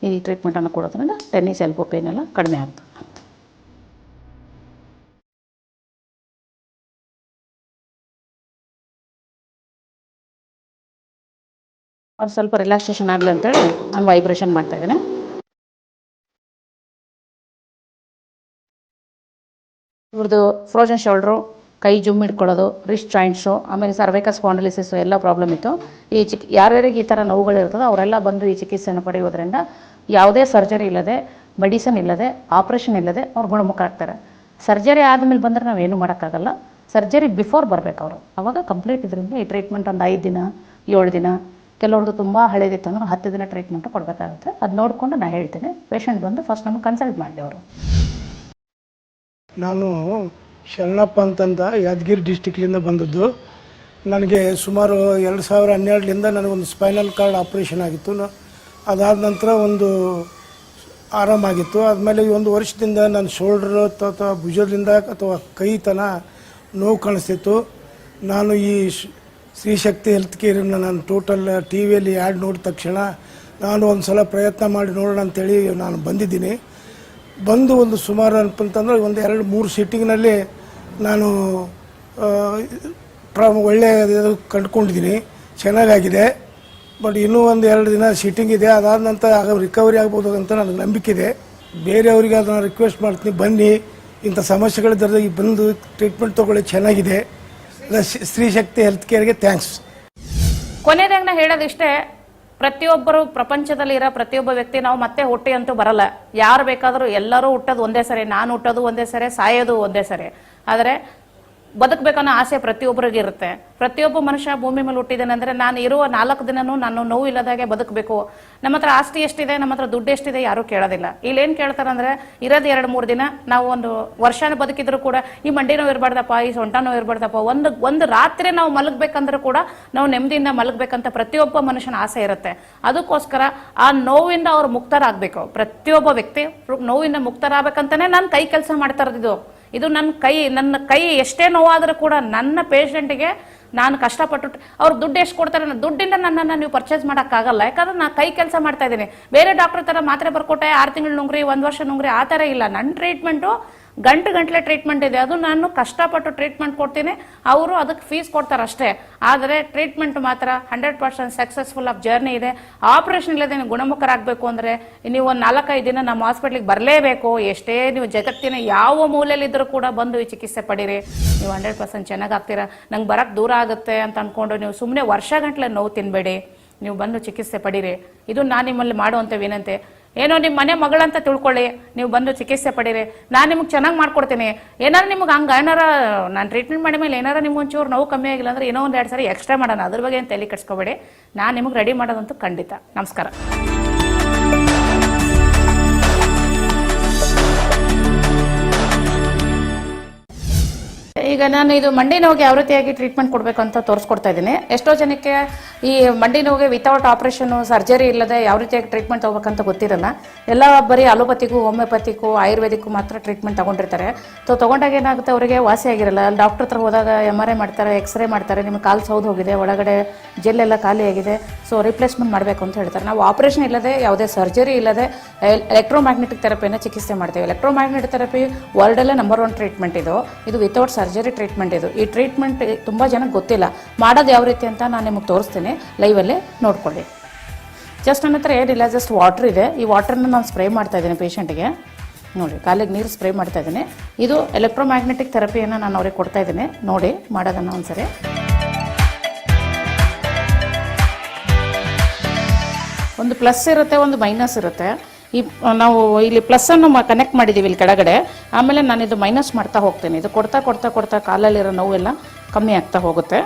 ಈ ಟ್ರೀಟ್ಮೆಂಟನ್ನು ಕೊಡೋದ್ರಿಂದ ಟೆನ್ನಿಸ್ ಎಲ್ಬೋ ಪೇನ್ ಎಲ್ಲ ಕಡಿಮೆ ಆಗ್ತದೆ ಅವ್ರು ಸ್ವಲ್ಪ ರಿಲ್ಯಾಕ್ಸೇಷನ್ ಆಗಲಿ ಅಂತೇಳಿ ನಾನು ವೈಬ್ರೇಷನ್ ಮಾಡ್ತಾ ಇದ್ದೇನೆ. ಇವ್ರದ್ದು ಫ್ರೋಜನ್ ಶೋಲ್ಡ್ರು ಕೈ ಜುಮ್ ಇಟ್ಕೊಳ್ಳೋದು ರಿಸ್ಟ್ ಜಾಯಿಂಟ್ಸು ಆಮೇಲೆ ಸರ್ವೈಕಲ್ ಸ್ಪಾಂಡಲಿಸಿಸು ಎಲ್ಲ ಪ್ರಾಬ್ಲಮ್ ಇತ್ತು. ಈ ಚಿಕ್ ಯಾರ್ಯಾರಿಗೆ ಈ ಥರ ನೋವುಗಳಿರ್ತದೋ ಅವರೆಲ್ಲ ಬಂದು ಈ ಚಿಕಿತ್ಸೆಯನ್ನು ಪಡೆಯೋದ್ರಿಂದ ಯಾವುದೇ ಸರ್ಜರಿ ಇಲ್ಲದೆ, ಮೆಡಿಸನ್ ಇಲ್ಲದೆ, ಆಪ್ರೇಷನ್ ಇಲ್ಲದೆ ಅವ್ರು ಗುಣಮುಖರಾಗ್ತಾರೆ ಸರ್ಜರಿ ಆದಮೇಲೆ ಬಂದರೆ ನಾವೇನು ಮಾಡೋಕ್ಕಾಗಲ್ಲ. ಸರ್ಜರಿ ಬಿಫೋರ್ ಬರಬೇಕು ಅವರು. ಅವಾಗ ಕಂಪ್ಲೀಟ್ ಇದರಿಂದ ಈ ಟ್ರೀಟ್ಮೆಂಟ್ ಒಂದು ಐದು ದಿನ, ಏಳು ದಿನ ಕೆಲವ್ರದ್ದು ತುಂಬ ಹಳೇದಿತ್ತು ಅಂದ್ರೆ ಹತ್ತು ದಿನ ಟ್ರೀಟ್ಮೆಂಟ್ ಕೊಡಬೇಕಾಗುತ್ತೆ. ಅದು ನೋಡಿಕೊಂಡು ನಾನು ಹೇಳ್ತೀನಿ. ಪೇಷಂಟ್ ಬಂದು ಫಸ್ಟ್ ನಮಗೆ ಕನ್ಸಲ್ಟ್ ಮಾಡಿದೆ ಅವರು. ನಾನು ಶರಣಪ್ಪ ಅಂತಂದ ಯಾದಗಿರಿ ಡಿಸ್ಟಿಕ್ಲಿಂದ ಬಂದದ್ದು. ನನಗೆ ಸುಮಾರು ಎರಡು ಸಾವಿರ ಹನ್ನೆರಡರಿಂದ ನನಗೊಂದು ಸ್ಪೈನಲ್ ಕಾರ್ಡ್ ಆಪ್ರೇಷನ್ ಆಗಿತ್ತು. ಅದಾದ ನಂತರ ಒಂದು ಆರಾಮಾಗಿತ್ತು ಆದಮೇಲೆ ಈ ಒಂದು ವರ್ಷದಿಂದ ನನ್ನ ಶೋಲ್ಡ್ರ್ ಅಥವಾ ಭುಜದಿಂದ ಅಥವಾ ಕೈ ತನ ನೋವು ಕಾಣಿಸ್ತಿತ್ತು. ನಾನು ಈ ಶ್ರೀಶಕ್ತಿ ಹೆಲ್ತ್ ಕೇರನ್ನು ನಾನು ಟೋಟಲ್ ಟಿ ವಿಯಲ್ಲಿ ಆ್ಯಡ್ ನೋಡಿದ ತಕ್ಷಣ ನಾನು ಒಂದು ಸಲ ಪ್ರಯತ್ನ ಮಾಡಿ ನೋಡೋಣ ಅಂತೇಳಿ ನಾನು ಬಂದಿದ್ದೀನಿ. ಬಂದು ಒಂದು ಸುಮಾರು ಅಂತಂದ್ರೆ ಒಂದು ಎರಡು ಮೂರು ಸೀಟಿಂಗ್ನಲ್ಲಿ ನಾನು ಪ್ರ ಒಳ್ಳೆಯ ಕಂಡುಕೊಂಡಿದ್ದೀನಿ. ಚೆನ್ನಾಗಾಗಿದೆ. ಬಟ್ ಇನ್ನೂ ಒಂದು ಎರಡು ದಿನ ಸಿಟ್ಟಿಂಗ್ ಇದೆ. ಅದಾದ ನಂತರ ಆಗ ರಿಕವರಿ ಆಗ್ಬೋದು ಅಂತ ನನಗೆ ನಂಬಿಕೆ ಇದೆ. ಬೇರೆಯವರಿಗೆ ಅದನ್ನು ರಿಕ್ವೆಸ್ಟ್ ಮಾಡ್ತೀನಿ. ಬನ್ನಿ. ಇಂಥ ಸಮಸ್ಯೆಗಳ ಈಗ ಬಂದು ಟ್ರೀಟ್ಮೆಂಟ್ ತೊಗೊಳ್ಳಿ. ಚೆನ್ನಾಗಿದೆ. ಸ್ತ್ರೀ ಶಕ್ತಿ ಹೆಲ್ತ್ ಕೇರ್ಗೆ ಥ್ಯಾಂಕ್ಸ್ ಕೊನೆದಾಗ ನಾ ಹೇಳೋದಿಷ್ಟೇ, ಪ್ರತಿಯೊಬ್ಬರು ಪ್ರಪಂಚದಲ್ಲಿ ಇರೋ ಪ್ರತಿಯೊಬ್ಬ ವ್ಯಕ್ತಿ ನಾವು ಮತ್ತೆ ಹುಟ್ಟಿ ಅಂತೂ ಬರಲ್ಲ. ಯಾರು ಬೇಕಾದರೂ ಎಲ್ಲರೂ ಹುಟ್ಟೋದು ಒಂದೇ ಸರಿ, ನಾನು ಹುಟ್ಟೋದು ಒಂದೇ ಸರಿ, ಸಾಯೋದು ಒಂದೇ ಸರಿ. ಆದರೆ ಬದುಕಬೇಕನ್ನೋ ಆಸೆ ಪ್ರತಿಯೊಬ್ಬರಿಗೆ ಇರುತ್ತೆ. ಪ್ರತಿಯೊಬ್ಬ ಮನುಷ್ಯ ಭೂಮಿ ಮೇಲೆ ಹುಟ್ಟಿದ್ದಾನೆ ಅಂದರೆ ನಾನು ಇರುವ ನಾಲ್ಕು ದಿನನೂ ನಾನು ನೋವು ಇಲ್ಲದಾಗೆ ಬದುಕಬೇಕು. ನಮ್ಮ ಹತ್ರ ಆಸ್ತಿ ಎಷ್ಟಿದೆ, ನಮ್ಮ ಹತ್ರ ದುಡ್ಡು ಎಷ್ಟಿದೆ ಯಾರೂ ಕೇಳೋದಿಲ್ಲ. ಇಲ್ಲಿ ಕೇಳ್ತಾರೆ ಕೇಳ್ತಾರಂದ್ರೆ ಇರೋದು ಎರಡು ಮೂರು ದಿನ ನಾವು ಒಂದು ವರ್ಷನ ಬದುಕಿದ್ರು ಕೂಡ ಈ ಮಂಡಿ ನೋವು ಇರಬಾರ್ದಪ್ಪ, ಈ ಸೊಂಟ ನೋವು ಇರಬಾರ್ದಪ್ಪ, ಒಂದು ಒಂದು ರಾತ್ರಿ ನಾವು ಮಲಗಬೇಕಂದ್ರೂ ಕೂಡ ನಾವು ನೆಮ್ಮದಿಯಿಂದ ಮಲಗಬೇಕಂತ ಪ್ರತಿಯೊಬ್ಬ ಮನುಷ್ಯನ ಆಸೆ ಇರುತ್ತೆ. ಅದಕ್ಕೋಸ್ಕರ ಆ ನೋವಿಂದ ಅವ್ರು ಮುಕ್ತರಾಗಬೇಕು. ಪ್ರತಿಯೊಬ್ಬ ವ್ಯಕ್ತಿ ನೋವಿಂದ ಮುಕ್ತರಾಗಬೇಕಂತಾನೆ ನಾನು ಕೈ ಕೆಲಸ ಮಾಡ್ತಾ ಇರೋದು. ಇದು ನನ್ನ ಕೈ ನನ್ನ ಕೈ ಎಷ್ಟೇ ನೋವಾದರೂ ಕೂಡ ನನ್ನ ಪೇಷಂಟ್ಗೆ ನಾನು ಕಷ್ಟಪಟ್ಟು ಅವ್ರು ದುಡ್ಡು ಎಷ್ಟು ಕೊಡ್ತಾರೆ ದುಡ್ಡಿಂದ ನನ್ನನ್ನು ನೀವು ಪರ್ಚೇಸ್ ಮಾಡೋಕ್ಕಾಗಲ್ಲ. ಯಾಕಂದ್ರೆ ನಾನು ಕೈ ಕೆಲಸ ಮಾಡ್ತಾ ಇದ್ದೀನಿ. ಬೇರೆ ಡಾಕ್ಟರ್ ಥರ ಮಾತ್ರೆ ಬರ್ಕೊಟ್ಟೆ, ಆರು ತಿಂಗಳು ನುಂಗ್ರಿ, ಒಂದು ವರ್ಷ ನುಂಗ್ರಿ, ಆ ಥರ ಇಲ್ಲ. ನನ್ನ ಟ್ರೀಟ್ಮೆಂಟು ಗಂಟು ಗಂಟ್ಲೆ ಟ್ರೀಟ್ಮೆಂಟ್ ಇದೆ. ಅದು ನಾನು ಕಷ್ಟಪಟ್ಟು ಟ್ರೀಟ್ಮೆಂಟ್ ಕೊಡ್ತೀನಿ. ಅವರು ಅದಕ್ಕೆ ಫೀಸ್ ಕೊಡ್ತಾರೆ ಅಷ್ಟೇ ಆದರೆ ಟ್ರೀಟ್ಮೆಂಟ್ ಮಾತ್ರ hundred percent successful of journey ಇದೆ. ಆಪರೇಷನ್ ಇಲ್ಲದೆ ನೀವು ಗುಣಮುಖರಾಗಬೇಕು ಅಂದರೆ ನೀವು ಒಂದು ನಾಲ್ಕೈದು ದಿನ ನಮ್ಮ ಹಾಸ್ಪಿಟ್ಲಿಗೆ ಬರಲೇಬೇಕು. ಎಷ್ಟೇ ನೀವು ಜಗತ್ತಿನ ಯಾವ ಮೂಲೆಯಲ್ಲಿದ್ದರೂ ಕೂಡ ಬಂದು ಈ ಚಿಕಿತ್ಸೆ ಪಡೀರಿ. ನೀವು ಹಂಡ್ರೆಡ್ ಪರ್ಸೆಂಟ್ ಚೆನ್ನಾಗಾಗ್ತೀರಾ. ನಂಗೆ ಬರೋಕ್ಕೆ ದೂರ ಆಗುತ್ತೆ ಅಂತ ಅಂದ್ಕೊಂಡು ನೀವು ಸುಮ್ಮನೆ ವರ್ಷಗಟ್ಟಲೆ ನೋವು ತಿನ್ನಬೇಡಿ ನೀವು ಬಂದು ಚಿಕಿತ್ಸೆ ಪಡೀರಿ. ಇದು ನಾನು ನಿಮ್ಮಲ್ಲಿ ಮಾಡುವಂಥ ವಿನಂತಿ. ಏನೋ ನಿಮ್ಮ ಮನೆ ಮಗಳಂತ ತಿಳ್ಕೊಳ್ಳಿ. ನೀವು ಬಂದು ಚಿಕಿತ್ಸೆ ಪಡೀರಿ. ನಾನು ನಿಮ್ಗೆ ಚೆನ್ನಾಗಿ ಮಾಡ್ಕೊಡ್ತೀನಿ. ಏನಾರು ನಿಮ್ಗೆ ಹಂಗೆ ಏನಾರ, ನಾನು ಟ್ರೀಟ್ಮೆಂಟ್ ಮಾಡಿದ ಮೇಲೆ ಏನಾರ ನಿಮ್ಗೆ ಒಂಚೂರು ನೋವು ಕಮ್ಮಿ ಆಗಿಲ್ಲ ಅಂದ್ರೆ ಏನೋ ಒಂದು ಎರಡು ಸರಿ ಎಕ್ಸ್ಟ್ರಾ ಮಾಡೋಣ. ಅದ್ರ ಬಗ್ಗೆ ಏನು ತಲೆ ಕಟ್ಸ್ಕೋಬೇಡಿ ನಾನು ನಿಮಗೆ ರೆಡಿ ಮಾಡೋದಂತೂ ಖಂಡಿತ. ನಮಸ್ಕಾರ. ಈಗ ನಾನು ಇದು ಮಂಡಿ ನೋವಿಗೆ ಯಾವ ರೀತಿಯಾಗಿ ಟ್ರೀಟ್ಮೆಂಟ್ ಕೊಡಬೇಕು ಅಂತ ತೋರಿಸ್ಕೊಡ್ತಾ ಇದ್ದೀನಿ. ಎಷ್ಟೋ ಜನಕ್ಕೆ ಈ ಮಂಡಿ ನೋವಿಗೆ ವಿತೌಟ್ ಆಪ್ರೇಷನು ಸರ್ಜರಿ ಇಲ್ಲದೆ ಯಾವ ರೀತಿಯಾಗಿ ಟ್ರೀಟ್ಮೆಂಟ್ ತೊಗೋಬೇಕಂತ ಗೊತ್ತಿರಲ್ಲ. ಎಲ್ಲ ಬರೀ ಅಲೋಪತಿಗೂ ಹೋಮಿಯೋಪತಿಗೂ ಆಯುರ್ವೇದಿಕ್ಕೂ ಮಾತ್ರ ಟ್ರೀಟ್ಮೆಂಟ್ ತಗೊಂಡಿರ್ತಾರೆ. ಸೊ ತಗೊಂಡಾಗ ಏನಾಗುತ್ತೆ ಅವರಿಗೆ ವಾಸಿ ಆಗಿರಲ್ಲ. ಅಲ್ಲಿ ಡಾಕ್ಟ್ರ್ ಹತ್ರ ಹೋದಾಗ ಎಂ ಆರ್ ಐ ಮಾಡ್ತಾರೆ ಎಕ್ಸ್ರೇ ಮಾಡ್ತಾರೆ ನಿಮ್ಮ ಕಾಲು ಸೌದು ಹೋಗಿದೆ, ಒಳಗಡೆ ಜೆಲ್ಲೆಲ್ಲ ಖಾಲಿ ಆಗಿದೆ. ಸೊ ರಿಪ್ಲೇಸ್ಮೆಂಟ್ ಮಾಡಬೇಕು ಅಂತ ಹೇಳ್ತಾರೆ. ನಾವು ಆಪರೇಷನ್ ಇಲ್ಲದೆ, ಯಾವುದೇ ಸರ್ಜರಿ ಇಲ್ಲದೆ ಎಲೆಕ್ಟ್ರೋಮ್ಯಾಗ್ನೆಟಿಕ್ ಥೆರಪಿಯನ್ನು ಚಿಕಿತ್ಸೆ ಮಾಡ್ತೀವಿ. ಎಲೆಕ್ಟ್ರೋಮ್ಯಾಗ್ನೆಟಿಕ್ ಥೆರಪಿ ವರ್ಲ್ಡಲ್ಲೇ ನಂಬರ್ ಒನ್ ಟ್ರೀಟ್ಮೆಂಟ್ ಇದು. ಇದು ವಿತೌಟ್ ಸರ್ಜರಿ ಟ್ರೀಟ್ಮೆಂಟ್ ಇದು. ಈ ಟ್ರೀಟ್ಮೆಂಟ್ ತುಂಬ ಜನಕ್ಕೆ ಗೊತ್ತಿಲ್ಲ. ಮಾಡೋದು ಯಾವ ರೀತಿ ಅಂತ ನಾನು ನಿಮಗೆ ತೋರಿಸ್ತೇನೆ. ಲೈವಲ್ಲೇ ನೋಡ್ಕೊಳ್ಳಿ. ಜಸ್ಟ್ ನನ್ನ ಹತ್ರ ಏನಿಲ್ಲ ಜಸ್ಟ್ ವಾಟ್ರ್ ಇದೆ. ಈ ವಾಟ್ರನ್ನ ನಾನು ಸ್ಪ್ರೇ ಮಾಡ್ತಾ ಇದ್ದೀನಿ ಪೇಷಂಟ್ಗೆ ನೋಡಿ, ಕಾಲಿಗೆ ನೀರು ಸ್ಪ್ರೇ ಮಾಡ್ತಾ ಇದ್ದೀನಿ. ಇದು ಎಲೆಕ್ಟ್ರೋಮ್ಯಾಗ್ನೆಟಿಕ್ ಥೆರಪಿಯನ್ನು ನಾನು ಅವ್ರಿಗೆ ಕೊಡ್ತಾ ಇದ್ದೀನಿ. ನೋಡಿ, ಮಾಡೋದನ್ನು ಒಂದ್ಸರಿ. ಒಂದು ಪ್ಲಸ್ ಇರುತ್ತೆ, ಒಂದು ಮೈನಸ್ ಇರುತ್ತೆ. ಈ ನಾವು ಇಲ್ಲಿ ಪ್ಲಸ್ಸನ್ನು ಕನೆಕ್ಟ್ ಮಾಡಿದ್ದೀವಿ ಇಲ್ಲಿ ಕೆಳಗಡೆ. ಆಮೇಲೆ ನಾನು ಇದು ಮೈನಸ್ ಮಾಡ್ತಾ ಹೋಗ್ತೇನೆ. ಇದು ಕೊಡ್ತಾ ಕೊಡ್ತಾ ಕೊಡ್ತಾ ಕಾಲಲ್ಲಿರೋ ನೋವೆಲ್ಲ ಕಮ್ಮಿ ಆಗ್ತಾ ಹೋಗುತ್ತೆ.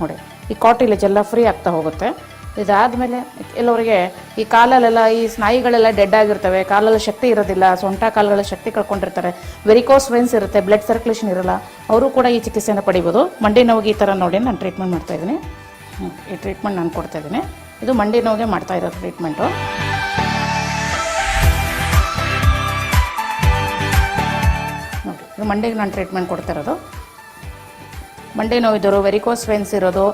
ನೋಡಿ, ಈ ಕಾಟಿಲೇಜ್ ಎಲ್ಲ ಫ್ರೀ ಆಗ್ತಾ ಹೋಗುತ್ತೆ. ಇದಾದಮೇಲೆ ಕೆಲವರಿಗೆ ಈ ಕಾಲಲ್ಲೆಲ್ಲ ಈ ಸ್ನಾಯುಗಳೆಲ್ಲ ಡೆಡ್ ಆಗಿರ್ತವೆ. ಕಾಲಲ್ಲಿ ಶಕ್ತಿ ಇರೋದಿಲ್ಲ. ಸೊಂಟ ಕಾಲುಗಳ ಶಕ್ತಿ ಕಳ್ಕೊಂಡಿರ್ತಾರೆ. ವೆರಿಕೋಸ್ ವೆನ್ಸ್ ಇರುತ್ತೆ ಬ್ಲಡ್ ಸರ್ಕ್ಯುಲೇಷನ್ ಇರಲ್ಲ. ಅವರು ಕೂಡ ಈ ಚಿಕಿತ್ಸೆಯನ್ನು ಪಡಿಬೋದು. ಮಂಡಿ ನೋವಿಗೆ ಈ ಥರ ನೋಡಿ ನಾನು ಟ್ರೀಟ್ಮೆಂಟ್ ಮಾಡ್ತಾ ಇದ್ದೀನಿ. ಈ ಟ್ರೀಟ್ಮೆಂಟ್ ನಾನು ಕೊಡ್ತಾ ಇದ್ದೀನಿ. ಇದು ಮಂಡಿ ನೋವಿಗೆ ಮಾಡ್ತಾ ಇರೋ ಟ್ರೀಟ್ಮೆಂಟು ಇದು ಮಂಡೆಗೆ ನಾನು ಟ್ರೀಟ್ಮೆಂಟ್ ಕೊಡ್ತಿರೋದು ಮಂಡೆ ನೋವಿದ್ದವರು ವೆರಿಕೋಸ್ ವೆನ್ಸ್ ಇರೋದು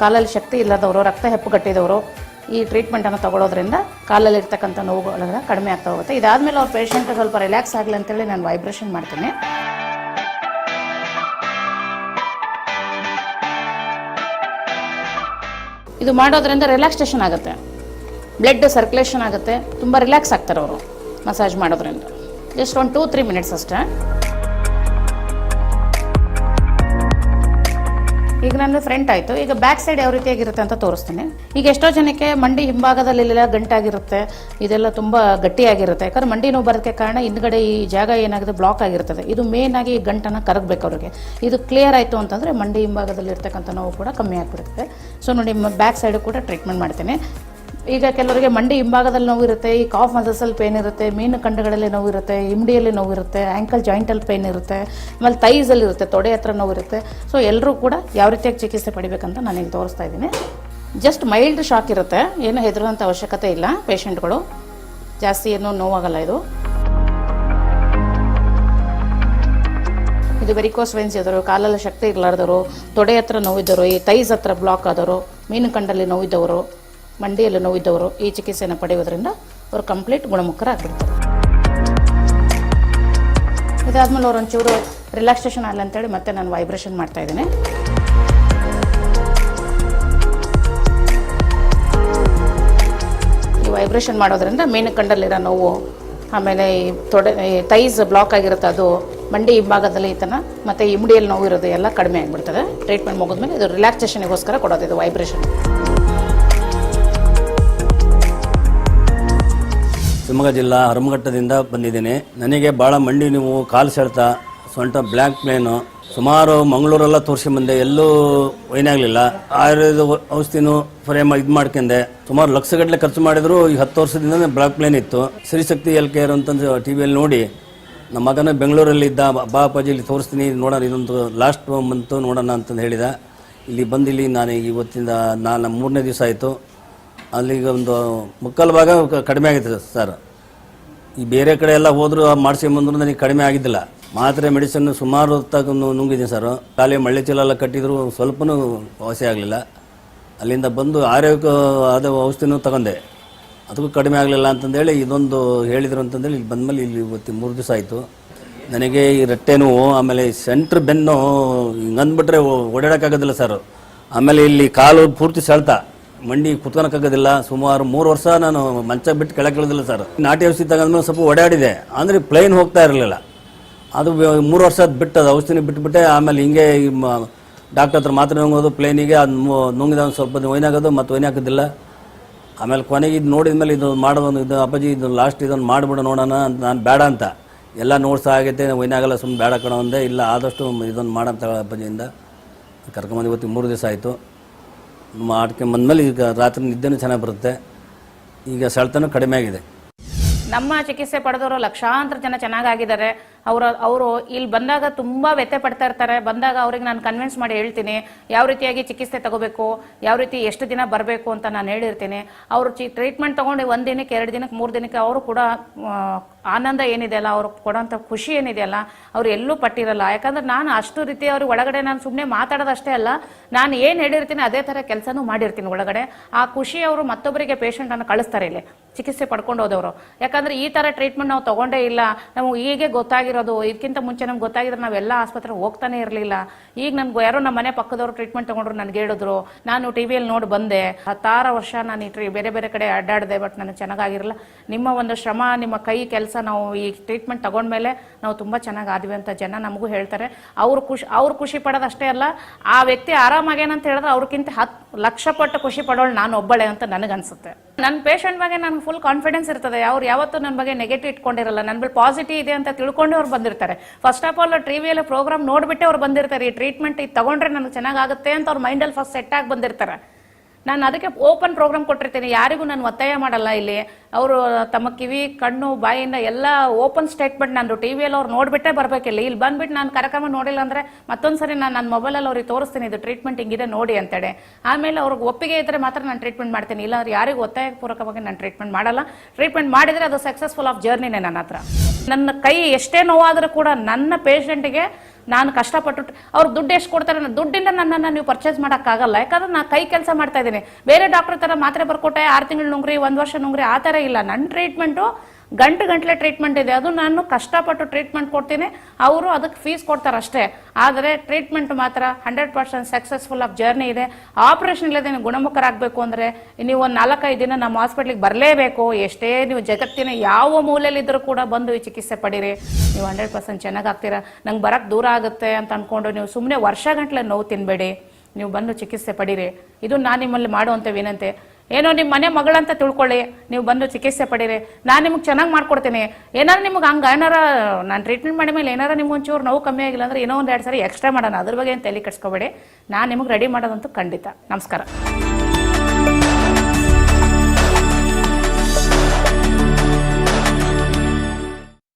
ಕಾಲಲ್ಲಿ ಶಕ್ತಿ ಇಲ್ಲದವರು, ರಕ್ತ ಹೆಪ್ಪುಗಟ್ಟಿದವರು ಈ ಟ್ರೀಟ್ಮೆಂಟನ್ನು ತಗೊಳ್ಳೋದ್ರಿಂದ ಕಾಲಲ್ಲಿ ಇರ್ತಕ್ಕಂಥ ನೋವುಗಳೆಲ್ಲ ಕಡಿಮೆ ಆಗ್ತಾ ಹೋಗುತ್ತೆ. ಇದಾದಮೇಲೆ ಅವ್ರ ಪೇಷಂಟ್ ಸ್ವಲ್ಪ ರಿಲ್ಯಾಕ್ಸ್ ಆಗಲಿ ಅಂತೇಳಿ ನಾನು ವೈಬ್ರೇಷನ್ ಮಾಡ್ತೀನಿ. ಇದು ಮಾಡೋದ್ರಿಂದ ರಿಲ್ಯಾಕ್ಸೇಷನ್ ಆಗುತ್ತೆ. ಬ್ಲಡ್ ಸರ್ಕ್ಯುಲೇಷನ್ ಆಗುತ್ತೆ. ತುಂಬ ರಿಲ್ಯಾಕ್ಸ್ ಆಗ್ತಾರೆ ಅವರು ಮಸಾಜ್ ಮಾಡೋದ್ರಿಂದ. ಜಸ್ಟ್ ಒಂದು ಟೂ ತ್ರೀ ಮಿನಿಟ್ಸ್ ಅಷ್ಟೇ. ಈಗ ನನ್ನ ಫ್ರಂಟ್ ಆಯಿತು. ಈಗ ಬ್ಯಾಕ್ ಸೈಡ್ ಯಾವ ರೀತಿಯಾಗಿರುತ್ತೆ ಅಂತ ತೋರಿಸ್ತೀನಿ. ಈಗ ಎಷ್ಟೋ ಜನಕ್ಕೆ ಮಂಡಿ ಹಿಂಭಾಗದಲ್ಲೆಲ್ಲ ಗಂಟಾಗಿರುತ್ತೆ. ಇದೆಲ್ಲ ತುಂಬ ಗಟ್ಟಿಯಾಗಿರುತ್ತೆ. ಯಾಕಂದ್ರೆ ಮಂಡಿ ನೋವು ಬರೋದಕ್ಕೆ ಕಾರಣ ಹಿಂದ್ಗಡೆ ಈ ಜಾಗ ಏನಾಗಿದೆ ಬ್ಲಾಕ್ ಆಗಿರ್ತದೆ. ಇದು ಮೇನ್ ಆಗಿ ಈ ಗಂಟನ್ನು ಕರಗಬೇಕು ಅವ್ರಿಗೆ. ಇದು ಕ್ಲಿಯರ್ ಆಯಿತು ಅಂತಂದರೆ ಮಂಡಿ ಹಿಂಭಾಗದಲ್ಲಿ ಇರ್ತಕ್ಕಂಥ ನೋವು ಕೂಡ ಕಮ್ಮಿ ಆಗಿಬಿಡುತ್ತೆ. ಸೊ ನೋಡಿ ಬ್ಯಾಕ್ ಸೈಡು ಕೂಡ ಟ್ರೀಟ್ಮೆಂಟ್ ಮಾಡ್ತೀನಿ. ಈಗ ಕೆಲವರಿಗೆ ಮಂಡಿ ಹಿಂಭಾಗದಲ್ಲಿ ನೋವು ಇರುತ್ತೆ, ಈ ಕಾಫ್ ಮಸಲ್ಸಲ್ಲಿ ಪೇನ್ ಇರುತ್ತೆ, ಮೀನು ಕಂಡುಗಳಲ್ಲಿ ನೋವು ಇರುತ್ತೆ, ಹಿಂಡಿಯಲ್ಲಿ ನೋವು ಇರುತ್ತೆ ಆ್ಯಂಕಲ್ ಜಾಯಿಂಟಲ್ಲಿ ಪೇನ್ ಇರುತ್ತೆ, ಆಮೇಲೆ ತೈಸಲ್ಲಿ ಇರುತ್ತೆ, ತೊಡೆ ಹತ್ರ ನೋವು ಇರುತ್ತೆ. ಸೊ ಎಲ್ಲರೂ ಕೂಡ ಯಾವ ರೀತಿಯಾಗಿ ಚಿಕಿತ್ಸೆ ಪಡಿಬೇಕಂತ ನಾನು ಈಗ ತೋರಿಸ್ತಾ ಇದ್ದೀನಿ. ಜಸ್ಟ್ ಮೈಲ್ಡ್ ಶಾಕ್ ಇರುತ್ತೆ, ಏನು ಹೆದರುವಂಥ ಅವಶ್ಯಕತೆ ಇಲ್ಲ ಪೇಷಂಟ್ಗಳು ಜಾಸ್ತಿ ಏನೂ ನೋವಾಗಲ್ಲ ಇದು. ಇದು ವೆರಿಕೋಸ್ ವೆನ್ಸ್ ಇದ್ದವರು, ಕಾಲಲ್ಲಿ ಶಕ್ತಿ ಇರಲಾರ್ದವರು, ತೊಡೆ ಹತ್ರ ನೋವಿದ್ದವರು ಈ ತೈಸ್ ಹತ್ರ ಬ್ಲಾಕ್ ಆದವರು, ಮೀನು ಕಂಡಲ್ಲಿ ನೋವಿದ್ದವರು ಮಂಡಿಯಲ್ಲಿ ನೋವಿದ್ದವರು ಈ ಚಿಕಿತ್ಸೆಯನ್ನು ಪಡೆಯುವುದರಿಂದ ಅವರು ಕಂಪ್ಲೀಟ್ ಗುಣಮುಖರಾಗಿರ್ತಾರೆ ಇದಾದ್ಮೇಲೆ ಅವ್ರು ಒಂಚೂರು ರಿಲ್ಯಾಕ್ಸೇಷನ್ ಆಗಲ್ಲ ಅಂತೇಳಿ ಮತ್ತೆ ನಾನು ವೈಬ್ರೇಷನ್ ಮಾಡ್ತಾ ಈ ವೈಬ್ರೇಷನ್ ಮಾಡೋದ್ರಿಂದ ಮೀನುಕಂಡಲ್ಲಿರೋ ನೋವು, ಆಮೇಲೆ ಈ ತೊಡೆ ತೈಸ್ ಬ್ಲಾಕ್ ಆಗಿರುತ್ತೆ ಅದು, ಮಂಡಿ ಹಿಂಭಾಗದಲ್ಲಿ ಈತನ ಮತ್ತು ಇಮ್ಡಿಯಲ್ಲಿ ನೋವು ಇರೋದು ಎಲ್ಲ ಕಡಿಮೆ ಆಗಿಬಿಡ್ತದೆ. ಟ್ರೀಟ್ಮೆಂಟ್ ಮುಗಿದ್ಮೇಲೆ ಇದು ರಿಲ್ಯಾಕ್ಸೇಷನ್ಗೋಸ್ಕರ ಕೊಡೋದು ಇದು ವೈಬ್ರೇಷನ್ ಶಿವಮೊಗ್ಗ ಜಿಲ್ಲಾ ಹರಮಘಟ್ಟದಿಂದ ಬಂದಿದ್ದೇನೆ. ನನಗೆ ಭಾಳ ಮಂಡಿ ನೀವು, ಕಾಲು ಸೆಳೆತ, ಸೊಂಟ ಬ್ಲ್ಯಾಕ್ ಪ್ಲೇನು ಸುಮಾರು ಮಂಗಳೂರೆಲ್ಲ ತೋರಿಸಿ ಬಂದೆ. ಎಲ್ಲೂ ಏನಾಗಲಿಲ್ಲ ಆಯುರ್ವೇದ ಔಷಧಿನೂ ಫ್ರೇಮ್ ಇದು ಮಾಡ್ಕೊಂಡೆ. ಸುಮಾರು ಲಕ್ಷಗಟ್ಟಲೆ ಖರ್ಚು ಮಾಡಿದ್ರು. ಈ ಹತ್ತು ವರ್ಷದಿಂದ ಬ್ಲ್ಯಾಕ್ ಪ್ಲೇನ್ ಇತ್ತು. ಶ್ರೀಶಕ್ತಿ ಎಲ್ ಕೇರ್ ಅಂತಂದು ಟಿ ವಿಯಲ್ಲಿ ನೋಡಿ. ನಮ್ಮ ಮಗನ ಬೆಂಗಳೂರಲ್ಲಿ ಇದ್ದ ಬಾ ಅಪ್ಪಾಜಿ, ಇಲ್ಲಿ ತೋರಿಸ್ತೀನಿ. ನೋಡೋಣ ಇದೊಂದು ಲಾಸ್ಟ್ ಮಂತು ನೋಡೋಣ ಅಂತಂದು ಹೇಳಿದ. ಇಲ್ಲಿ ಬಂದಿಲ್ಲಿ ನಾನು ಇವತ್ತಿಂದ ನಾನು ಮೂರನೇ ದಿವಸ ಆಯಿತು. ಅಲ್ಲಿಗೆ ಒಂದು ಮುಕ್ಕಾಲು ಭಾಗ ಕಡಿಮೆ ಆಗಿತ್ತು ಸರ್. ಈ ಬೇರೆ ಕಡೆ ಎಲ್ಲ ಹೋದರೂ ಮಾಡಿಸ್ಕೊಂಬಂದ್ರು ನನಗೆ ಕಡಿಮೆ ಆಗಿದ್ದಿಲ್ಲ. ಮಾತ್ರೆ, ಮೆಡಿಸಿನ್ ಸುಮಾರು ತಗೊಂಡು ನುಂಗಿದ್ದೀನಿ ಸರ್. ಖಾಲಿ ಮಳ್ಳೆ ಚೀಲ ಎಲ್ಲ ಕಟ್ಟಿದ್ರು ಸ್ವಲ್ಪನೂ ವಾಸಿ ಆಗಲಿಲ್ಲ. ಅಲ್ಲಿಂದ ಬಂದು ಆರೋಗ್ಯ ಆದ ಔಷಧಿನೂ ತಗೊಂಡೆ. ಅದಕ್ಕೂ ಕಡಿಮೆ ಆಗಲಿಲ್ಲ ಅಂತಂದೇಳಿ ಇದೊಂದು ಹೇಳಿದರು ಅಂತಂದೇಳಿ ಇಲ್ಲಿ ಬಂದಮೇಲೆ ಇಲ್ಲಿ ಇವತ್ತು ಮೂರು ದಿವಸ ಆಯಿತು. ನನಗೆ ಈ ರಟ್ಟೆ ನೋವು, ಆಮೇಲೆ ಸೆಂಟ್ರ್ ಬೆನ್ನು ಹಿಂಗಂದ್ಬಿಟ್ರೆ ಓಡಾಡೋಕ್ಕಾಗೋದಿಲ್ಲ ಸರ್. ಆಮೇಲೆ ಇಲ್ಲಿ ಕಾಲು ಪೂರ್ತಿ ಸೆಳ್ತ. ಮಂಡಿ ಕುತ್ಕೊಳಕ್ಕಾಗೋದಿಲ್ಲ. ಸುಮಾರು ಮೂರು ವರ್ಷ ನಾನು ಮಂಚ ಬಿಟ್ಟು ಕೆಳಕ್ಕೆ ಇಳಿದಿಲ್ಲ ಸರ್. ನಾಟಿ ಔಷಧಿ ತಗೊಂಡ್ಮೇಲೆ ಸ್ವಲ್ಪ ಓಡಾಡಿದೆ. ಅಂದರೆ ಪ್ಲೇನ್ ಹೋಗ್ತಾ ಇರಲಿಲ್ಲ. ಅದು ಮೂರು ವರ್ಷ ಬಿಟ್ಟದು, ಔಷಧಿನ ಬಿಟ್ಬಿಟ್ಟೆ, ಆಮೇಲೆ ಹಿಂಗೆ ಡಾಕ್ಟರ್ ಹತ್ರ ಮಾತ್ರ ನುಂಗೋದು ಪ್ಲೇನಿಗೆ ಅದು ನುಂಗಿದ ಒಂದು ಸ್ವಲ್ಪ ಒಯ್ನಾಗೋದು ಮತ್ತು ಒಯ್ನಾಕೋದಿಲ್ಲ ಆಮೇಲೆ ಕೊನೆಗೆ ಇದು ನೋಡಿದ ಮೇಲೆ ಇದು ಮಾಡೋದು ಇದು ಅಪ್ಪಾಜಿ, ಇದು ಲಾಸ್ಟ್ ಇದೊಂದು ಮಾಡಿಬಿಡು ನೋಡೋಣ ಅಂತ ನಾನು ಬೇಡ ಅಂತ. ಎಲ್ಲ ನೋಡ್ಸ ಆಗೈತೆ ಒಯ್ನಾಗಲ್ಲ ಸುಮ್ಮನೆ ಬೇಡ ಕಣ ಒಂದೇ ಇಲ್ಲ, ಆದಷ್ಟು ಇದೊಂದು ಮಾಡಂತ ಅಪ್ಪಾಜಿಯಿಂದ. ಕರ್ಕೊಂಬಂದು ಇವತ್ತು ಮೂರು ದಿವಸ ಆಯಿತು. ಮಾಡ್ಕೊಂಬಂದ್ಮೇಲೆ ಈಗ ರಾತ್ರಿ ನಿದ್ದೆನೂ ಚೆನ್ನಾಗಿ ಬರುತ್ತೆ. ಈಗ ಸೆಳೆತನೂ ಕಡಿಮೆ ಆಗಿದೆ. ನಮ್ಮ ಚಿಕಿತ್ಸೆ ಪಡೆದವರು ಲಕ್ಷಾಂತರ ಜನ ಚೆನ್ನಾಗಿದ್ದಾರೆ ಅವರು ಅವರು ಇಲ್ಲಿ ಬಂದಾಗ ತುಂಬ ವ್ಯಥೆ ಪಡ್ತಾ ಇರ್ತಾರೆ. ಬಂದಾಗ ಅವ್ರಿಗೆ ನಾನು ಕನ್ವಿನ್ಸ್ ಮಾಡಿ ಹೇಳ್ತೀನಿ, ಯಾವ ರೀತಿಯಾಗಿ ಚಿಕಿತ್ಸೆ ತಗೋಬೇಕು, ಯಾವ ರೀತಿ ಎಷ್ಟು ದಿನ ಬರಬೇಕು ಅಂತ ನಾನು ಹೇಳಿರ್ತೀನಿ. ಅವರು ಚಿ ಟ್ರೀಟ್ಮೆಂಟ್ ತೊಗೊಂಡು ಒಂದು ದಿನಕ್ಕೆ, ಎರಡು ದಿನಕ್ಕೆ, ಮೂರು ದಿನಕ್ಕೆ ಅವರು ಕೂಡ ಆನಂದ ಆನಂದ ಏನಿದೆಯಲ್ಲ ಅವ್ರು ಕೊಡೋಂಥ ಖುಷಿ ಏನಿದೆಯಲ್ಲ ಅವ್ರು ಎಲ್ಲೂ ಪಟ್ಟಿರಲ್ಲ. ಯಾಕಂದ್ರೆ ನಾನು ಅಷ್ಟು ರೀತಿ ಅವ್ರಿಗೆ ಒಳಗಡೆ ನಾನು ಸುಮ್ಮನೆ ಮಾತಾಡೋದಷ್ಟೇ ಅಲ್ಲ, ನಾನು ಏನು ಹೇಳಿರ್ತೀನಿ ಅದೇ ಥರ ಕೆಲಸನೂ ಮಾಡಿರ್ತೀನಿ ಒಳಗಡೆ. ಆ ಖುಷಿ ಅವರು ಮತ್ತೊಬ್ಬರಿಗೆ ಪೇಷಂಟನ್ನು ಕಳಿಸ್ತಾರೆ ಇಲ್ಲಿ, ಚಿಕಿತ್ಸೆ ಪಡ್ಕೊಂಡು ಹೋದವರು. ಯಾಕಂದ್ರೆ ಈ ಥರ ಟ್ರೀಟ್ಮೆಂಟ್ ನಾವು ತಗೊಂಡೇ ಇಲ್ಲ ನಾವು ಹೀಗೆ ಗೊತ್ತಾಗಿರೋದು ಇದಕ್ಕಿಂತ ಮುಂಚೆ ನಮ್ಗೆ ಗೊತ್ತಾಗಿದ್ರೆ ನಾವೆಲ್ಲ ಆಸ್ಪತ್ರೆಗೆ ಹೋಗ್ತಾನೆ ಇರಲಿಲ್ಲ. ಈಗ ನಮ್ಗೆ ಯಾರೋ ನಮ್ಮ ಮನೆ ಪಕ್ಕದವರು ಟ್ರೀಟ್ಮೆಂಟ್ ತಗೊಂಡ್ರು ನನಗೆ ಹೇಳಿದ್ರು, ನಾನು ಟಿ ವಿಯಲ್ಲಿ ನೋಡಿ ಬಂದೆ. ಹತ್ತಾರು ವರ್ಷ ನಾನು ಈ ಬೇರೆ ಬೇರೆ ಕಡೆ ಅಡ್ಡಾಡಿದೆ, ಬಟ್ ನನಗೆ ಚೆನ್ನಾಗಿರಲಿಲ್ಲ ನಿಮ್ಮ ಒಂದು ಶ್ರಮ, ನಿಮ್ಮ ಕೈ ಕೆಲಸ ನಾವು ಈ ಟ್ರೀಟ್ಮೆಂಟ್ ತಗೊಂಡ್ಮೇಲೆ ನಾವು ತುಂಬ ಚೆನ್ನಾಗಿ ಆದ್ವಿ ಅಂತ ಜನ ನಮಗೂ ಹೇಳ್ತಾರೆ. ಅವ್ರು ಖುಷಿ ಅವ್ರು ಖುಷಿ ಪಡೋದಷ್ಟೇ ಅಲ್ಲ, ಆ ವ್ಯಕ್ತಿ ಆರಾಮಾಗೇನಂತ ಹೇಳಿದ್ರೆ ಅವ್ರಿಗಿಂತ ಹತ್ತು ಲಕ್ಷ ಪಟ್ಟು ಖುಷಿ ಪಡೋಳು ನಾನು ಒಬ್ಬಳೆ ಅಂತ ನನಗನ್ಸುತ್ತೆ. ನನ್ನ ಪೇಷಂಟ್ ಬಗ್ಗೆ ನನಗೆ ಫುಲ್ ಕಾನ್ಫಿಡೆನ್ಸ್ ಇರ್ತದೆ. ಅವ್ರು ಯಾವತ್ತೂ ನನ್ನ ಬಗ್ಗೆ ನೆಗೆಟಿವ್ ಇಟ್ಕೊಂಡಿರಲ್ಲ. ನನ್ನ ಬಳಿ ಪಾಸಿಟಿವ್ ಇದೆ ಅಂತ ತಿಳ್ಕೊಂಡು ಅವ್ರು ಬಂದಿರ್ತಾರೆ. ಫಸ್ಟ್ ಆಫ್ ಆಲ್ ಟಿ ವಿಯಲ್ಲಿ ಪ್ರೋಗ್ರಾಮ್ ನೋಡ್ಬಿಟ್ಟೆ ಅವ್ರು ಬಂದಿರ್ತಾರೆ. ಈ ಟ್ರೀಟ್ಮೆಂಟ್ ಇದು ತಗೊಂಡ್ರೆ ನನಗೆ ಚೆನ್ನಾಗಾಗುತ್ತೆ ಅಂತ ಅವ್ರ ಮೈಂಡಲ್ಲಿ ಫಸ್ಟ್ ಸೆಟ್ ಆಗಿ ಬಂದಿರ್ತಾರೆ. ನಾನು ಅದಕ್ಕೆ ಓಪನ್ ಪ್ರೋಗ್ರಾಮ್ ಕೊಟ್ಟಿರ್ತೀನಿ. ಯಾರಿಗೂ ನಾನು ಒತ್ತಾಯ ಮಾಡಲ್ಲ ಇಲ್ಲಿ. ಅವರು ತಮ್ಮ ಕಿವಿ, ಕಣ್ಣು, ಬಾಯಿಂದ ಎಲ್ಲ ಓಪನ್ ಸ್ಟೇಟ್ಮೆಂಟ್ ನಾನು ಟಿ ವಿಯಲ್ಲಿ ಅವ್ರು ನೋಡ್ಬಿಟ್ಟೆ ಬರಬೇಕಿಲ್ಲ ಇಲ್ಲಿ. ಬಂದ್ಬಿಟ್ಟು ನಾನು ಕಾರ್ಯಕ್ರಮ ನೋಡಿಲ್ಲ ಅಂದರೆ ಮತ್ತೊಂದು ಸರಿ ನಾನು ನನ್ನ ಮೊಬೈಲಲ್ಲಿ ಅವ್ರಿಗೆ ತೋರಿಸ್ತೀನಿ, ಇದು ಟ್ರೀಟ್ಮೆಂಟ್ ಹಿಂಗಿದೆ ನೋಡಿ ಅಂತೇಳಿ. ಆಮೇಲೆ ಅವ್ರಿಗೆ ಒಪ್ಪಿಗೆ ಇದ್ದರೆ ಮಾತ್ರ ನಾನು ಟ್ರೀಟ್ಮೆಂಟ್ ಮಾಡ್ತೀನಿ. ಇಲ್ಲ ಇಲ್ಲಾಂದ್ರೆ ಯಾರಿಗೂ ಒತ್ತಾಯ ಪೂರ್ವಕವಾಗಿ ನಾನು ಟ್ರೀಟ್ಮೆಂಟ್ ಮಾಡಲ್ಲ. ಟ್ರೀಟ್ಮೆಂಟ್ ಮಾಡಿದರೆ ಅದು ಸಕ್ಸಸ್ಫುಲ್ ಆಫ್ ಜರ್ನಿನೇ ನನ್ನ ಹತ್ರ. ನನ್ನ ಕೈ ಎಷ್ಟೇ ನೋವಾದರೂ ಕೂಡ ನನ್ನ ಪೇಷಂಟಿಗೆ ನಾನು ಕಷ್ಟಪಟ್ಟು ಅವ್ರು ದುಡ್ಡು ಎಷ್ಟು ಕೊಡ್ತಾರೆ ದುಡ್ಡಿಂದ ನನ್ನನ್ನು ನೀವು ಪರ್ಚೇಸ್ ಮಾಡೋಕ್ಕಾಗಲ್ಲ. ಯಾಕಂದ್ರೆ ನಾನು ಕೈ ಕೆಲಸ ಮಾಡ್ತಾ ಇದ್ದೀನಿ. ಬೇರೆ ಡಾಕ್ಟರ್ ಥರ ಮಾತ್ರೆ ಬರ್ಕೊಟ್ಟೆ, ಆರು ತಿಂಗಳು ನುಂಗ್ರಿ, ಒಂದು ವರ್ಷ ನುಂಗ್ರಿ, ಆ ಥರ ಇಲ್ಲ. ನನ್ನ ಟ್ರೀಟ್ಮೆಂಟು ಗಂಟು ಗಂಟಲೆ ಟ್ರೀಟ್ಮೆಂಟ್ ಇದೆ. ಅದು ನಾನು ಕಷ್ಟಪಟ್ಟು ಟ್ರೀಟ್ಮೆಂಟ್ ಕೊಡ್ತೀನಿ. ಅವರು ಅದಕ್ಕೆ ಫೀಸ್ ಕೊಡ್ತಾರೆ ಅಷ್ಟೇ ಆದರೆ ಟ್ರೀಟ್ಮೆಂಟ್ ಮಾತ್ರ hundred percent successful of journey ಇದೆ. ಆಪರೇಷನ್ ಇಲ್ಲದೆ ನೀವು ಗುಣಮುಖರಾಗಬೇಕು ಅಂದರೆ ನೀವು ಒಂದು ನಾಲ್ಕೈದು ದಿನ ನಮ್ಮ ಹಾಸ್ಪಿಟ್ಲಿಗೆ ಬರಲೇಬೇಕು. ಎಷ್ಟೇ ನೀವು ಜಗತ್ತಿನ ಯಾವ ಮೂಲೆಯಲ್ಲಿದ್ದರೂ ಕೂಡ ಬಂದು ಚಿಕಿತ್ಸೆ ಪಡೀರಿ. ನೀವು ಹಂಡ್ರೆಡ್ ಪರ್ಸೆಂಟ್ ಚೆನ್ನಾಗಾಗ್ತೀರಾ ನಂಗೆ ಬರೋಕ್ಕೆ ದೂರ ಆಗುತ್ತೆ ಅಂತ ಅಂದ್ಕೊಂಡು ನೀವು ಸುಮ್ಮನೆ ವರ್ಷ ಗಂಟಲೆ ನೋವು ತಿನ್ನಬೇಡಿ ನೀವು ಬಂದು ಚಿಕಿತ್ಸೆ ಪಡೀರಿ. ಇದು ನಾನು ನಿಮ್ಮಲ್ಲಿ ಮಾಡುವಂಥ ವಿನಂತಿ. ಏನೋ ನಿಮ್ಮ ಮನೆ ಮಗಳಂತ ತಿಳ್ಕೊಳ್ಳಿ. ನೀವು ಬಂದು ಚಿಕಿತ್ಸೆ ಪಡೀರಿ. ನಾನು ನಿಮ್ಗೆ ಚೆನ್ನಾಗಿ ಮಾಡ್ಕೊಡ್ತೀನಿ. ಏನಾರು ನಿಮ್ಗೆ ಹಂಗೆ ಏನಾರ, ನಾನು ಟ್ರೀಟ್ಮೆಂಟ್ ಮಾಡಿದ ಮೇಲೆ ಏನಾರ ನಿಮ್ಗೆ ಒಂಚೂರು ನೋವು ಕಮ್ಮಿ ಆಗಿಲ್ಲ ಅಂದ್ರೆ ಏನೋ ಒಂದು ಎರಡು ಸರಿ ಎಕ್ಸ್ಟ್ರಾ ಮಾಡೋಣ. ಅದ್ರ ಬಗ್ಗೆ ಏನು ತಲೆ ಕೆಡ್ಸ್ಕೊಬೇಡಿ. ನಾನು ನಿಮಗೆ ರೆಡಿ ಮಾಡೋದಂತೂ ಖಂಡಿತ. ನಮಸ್ಕಾರ.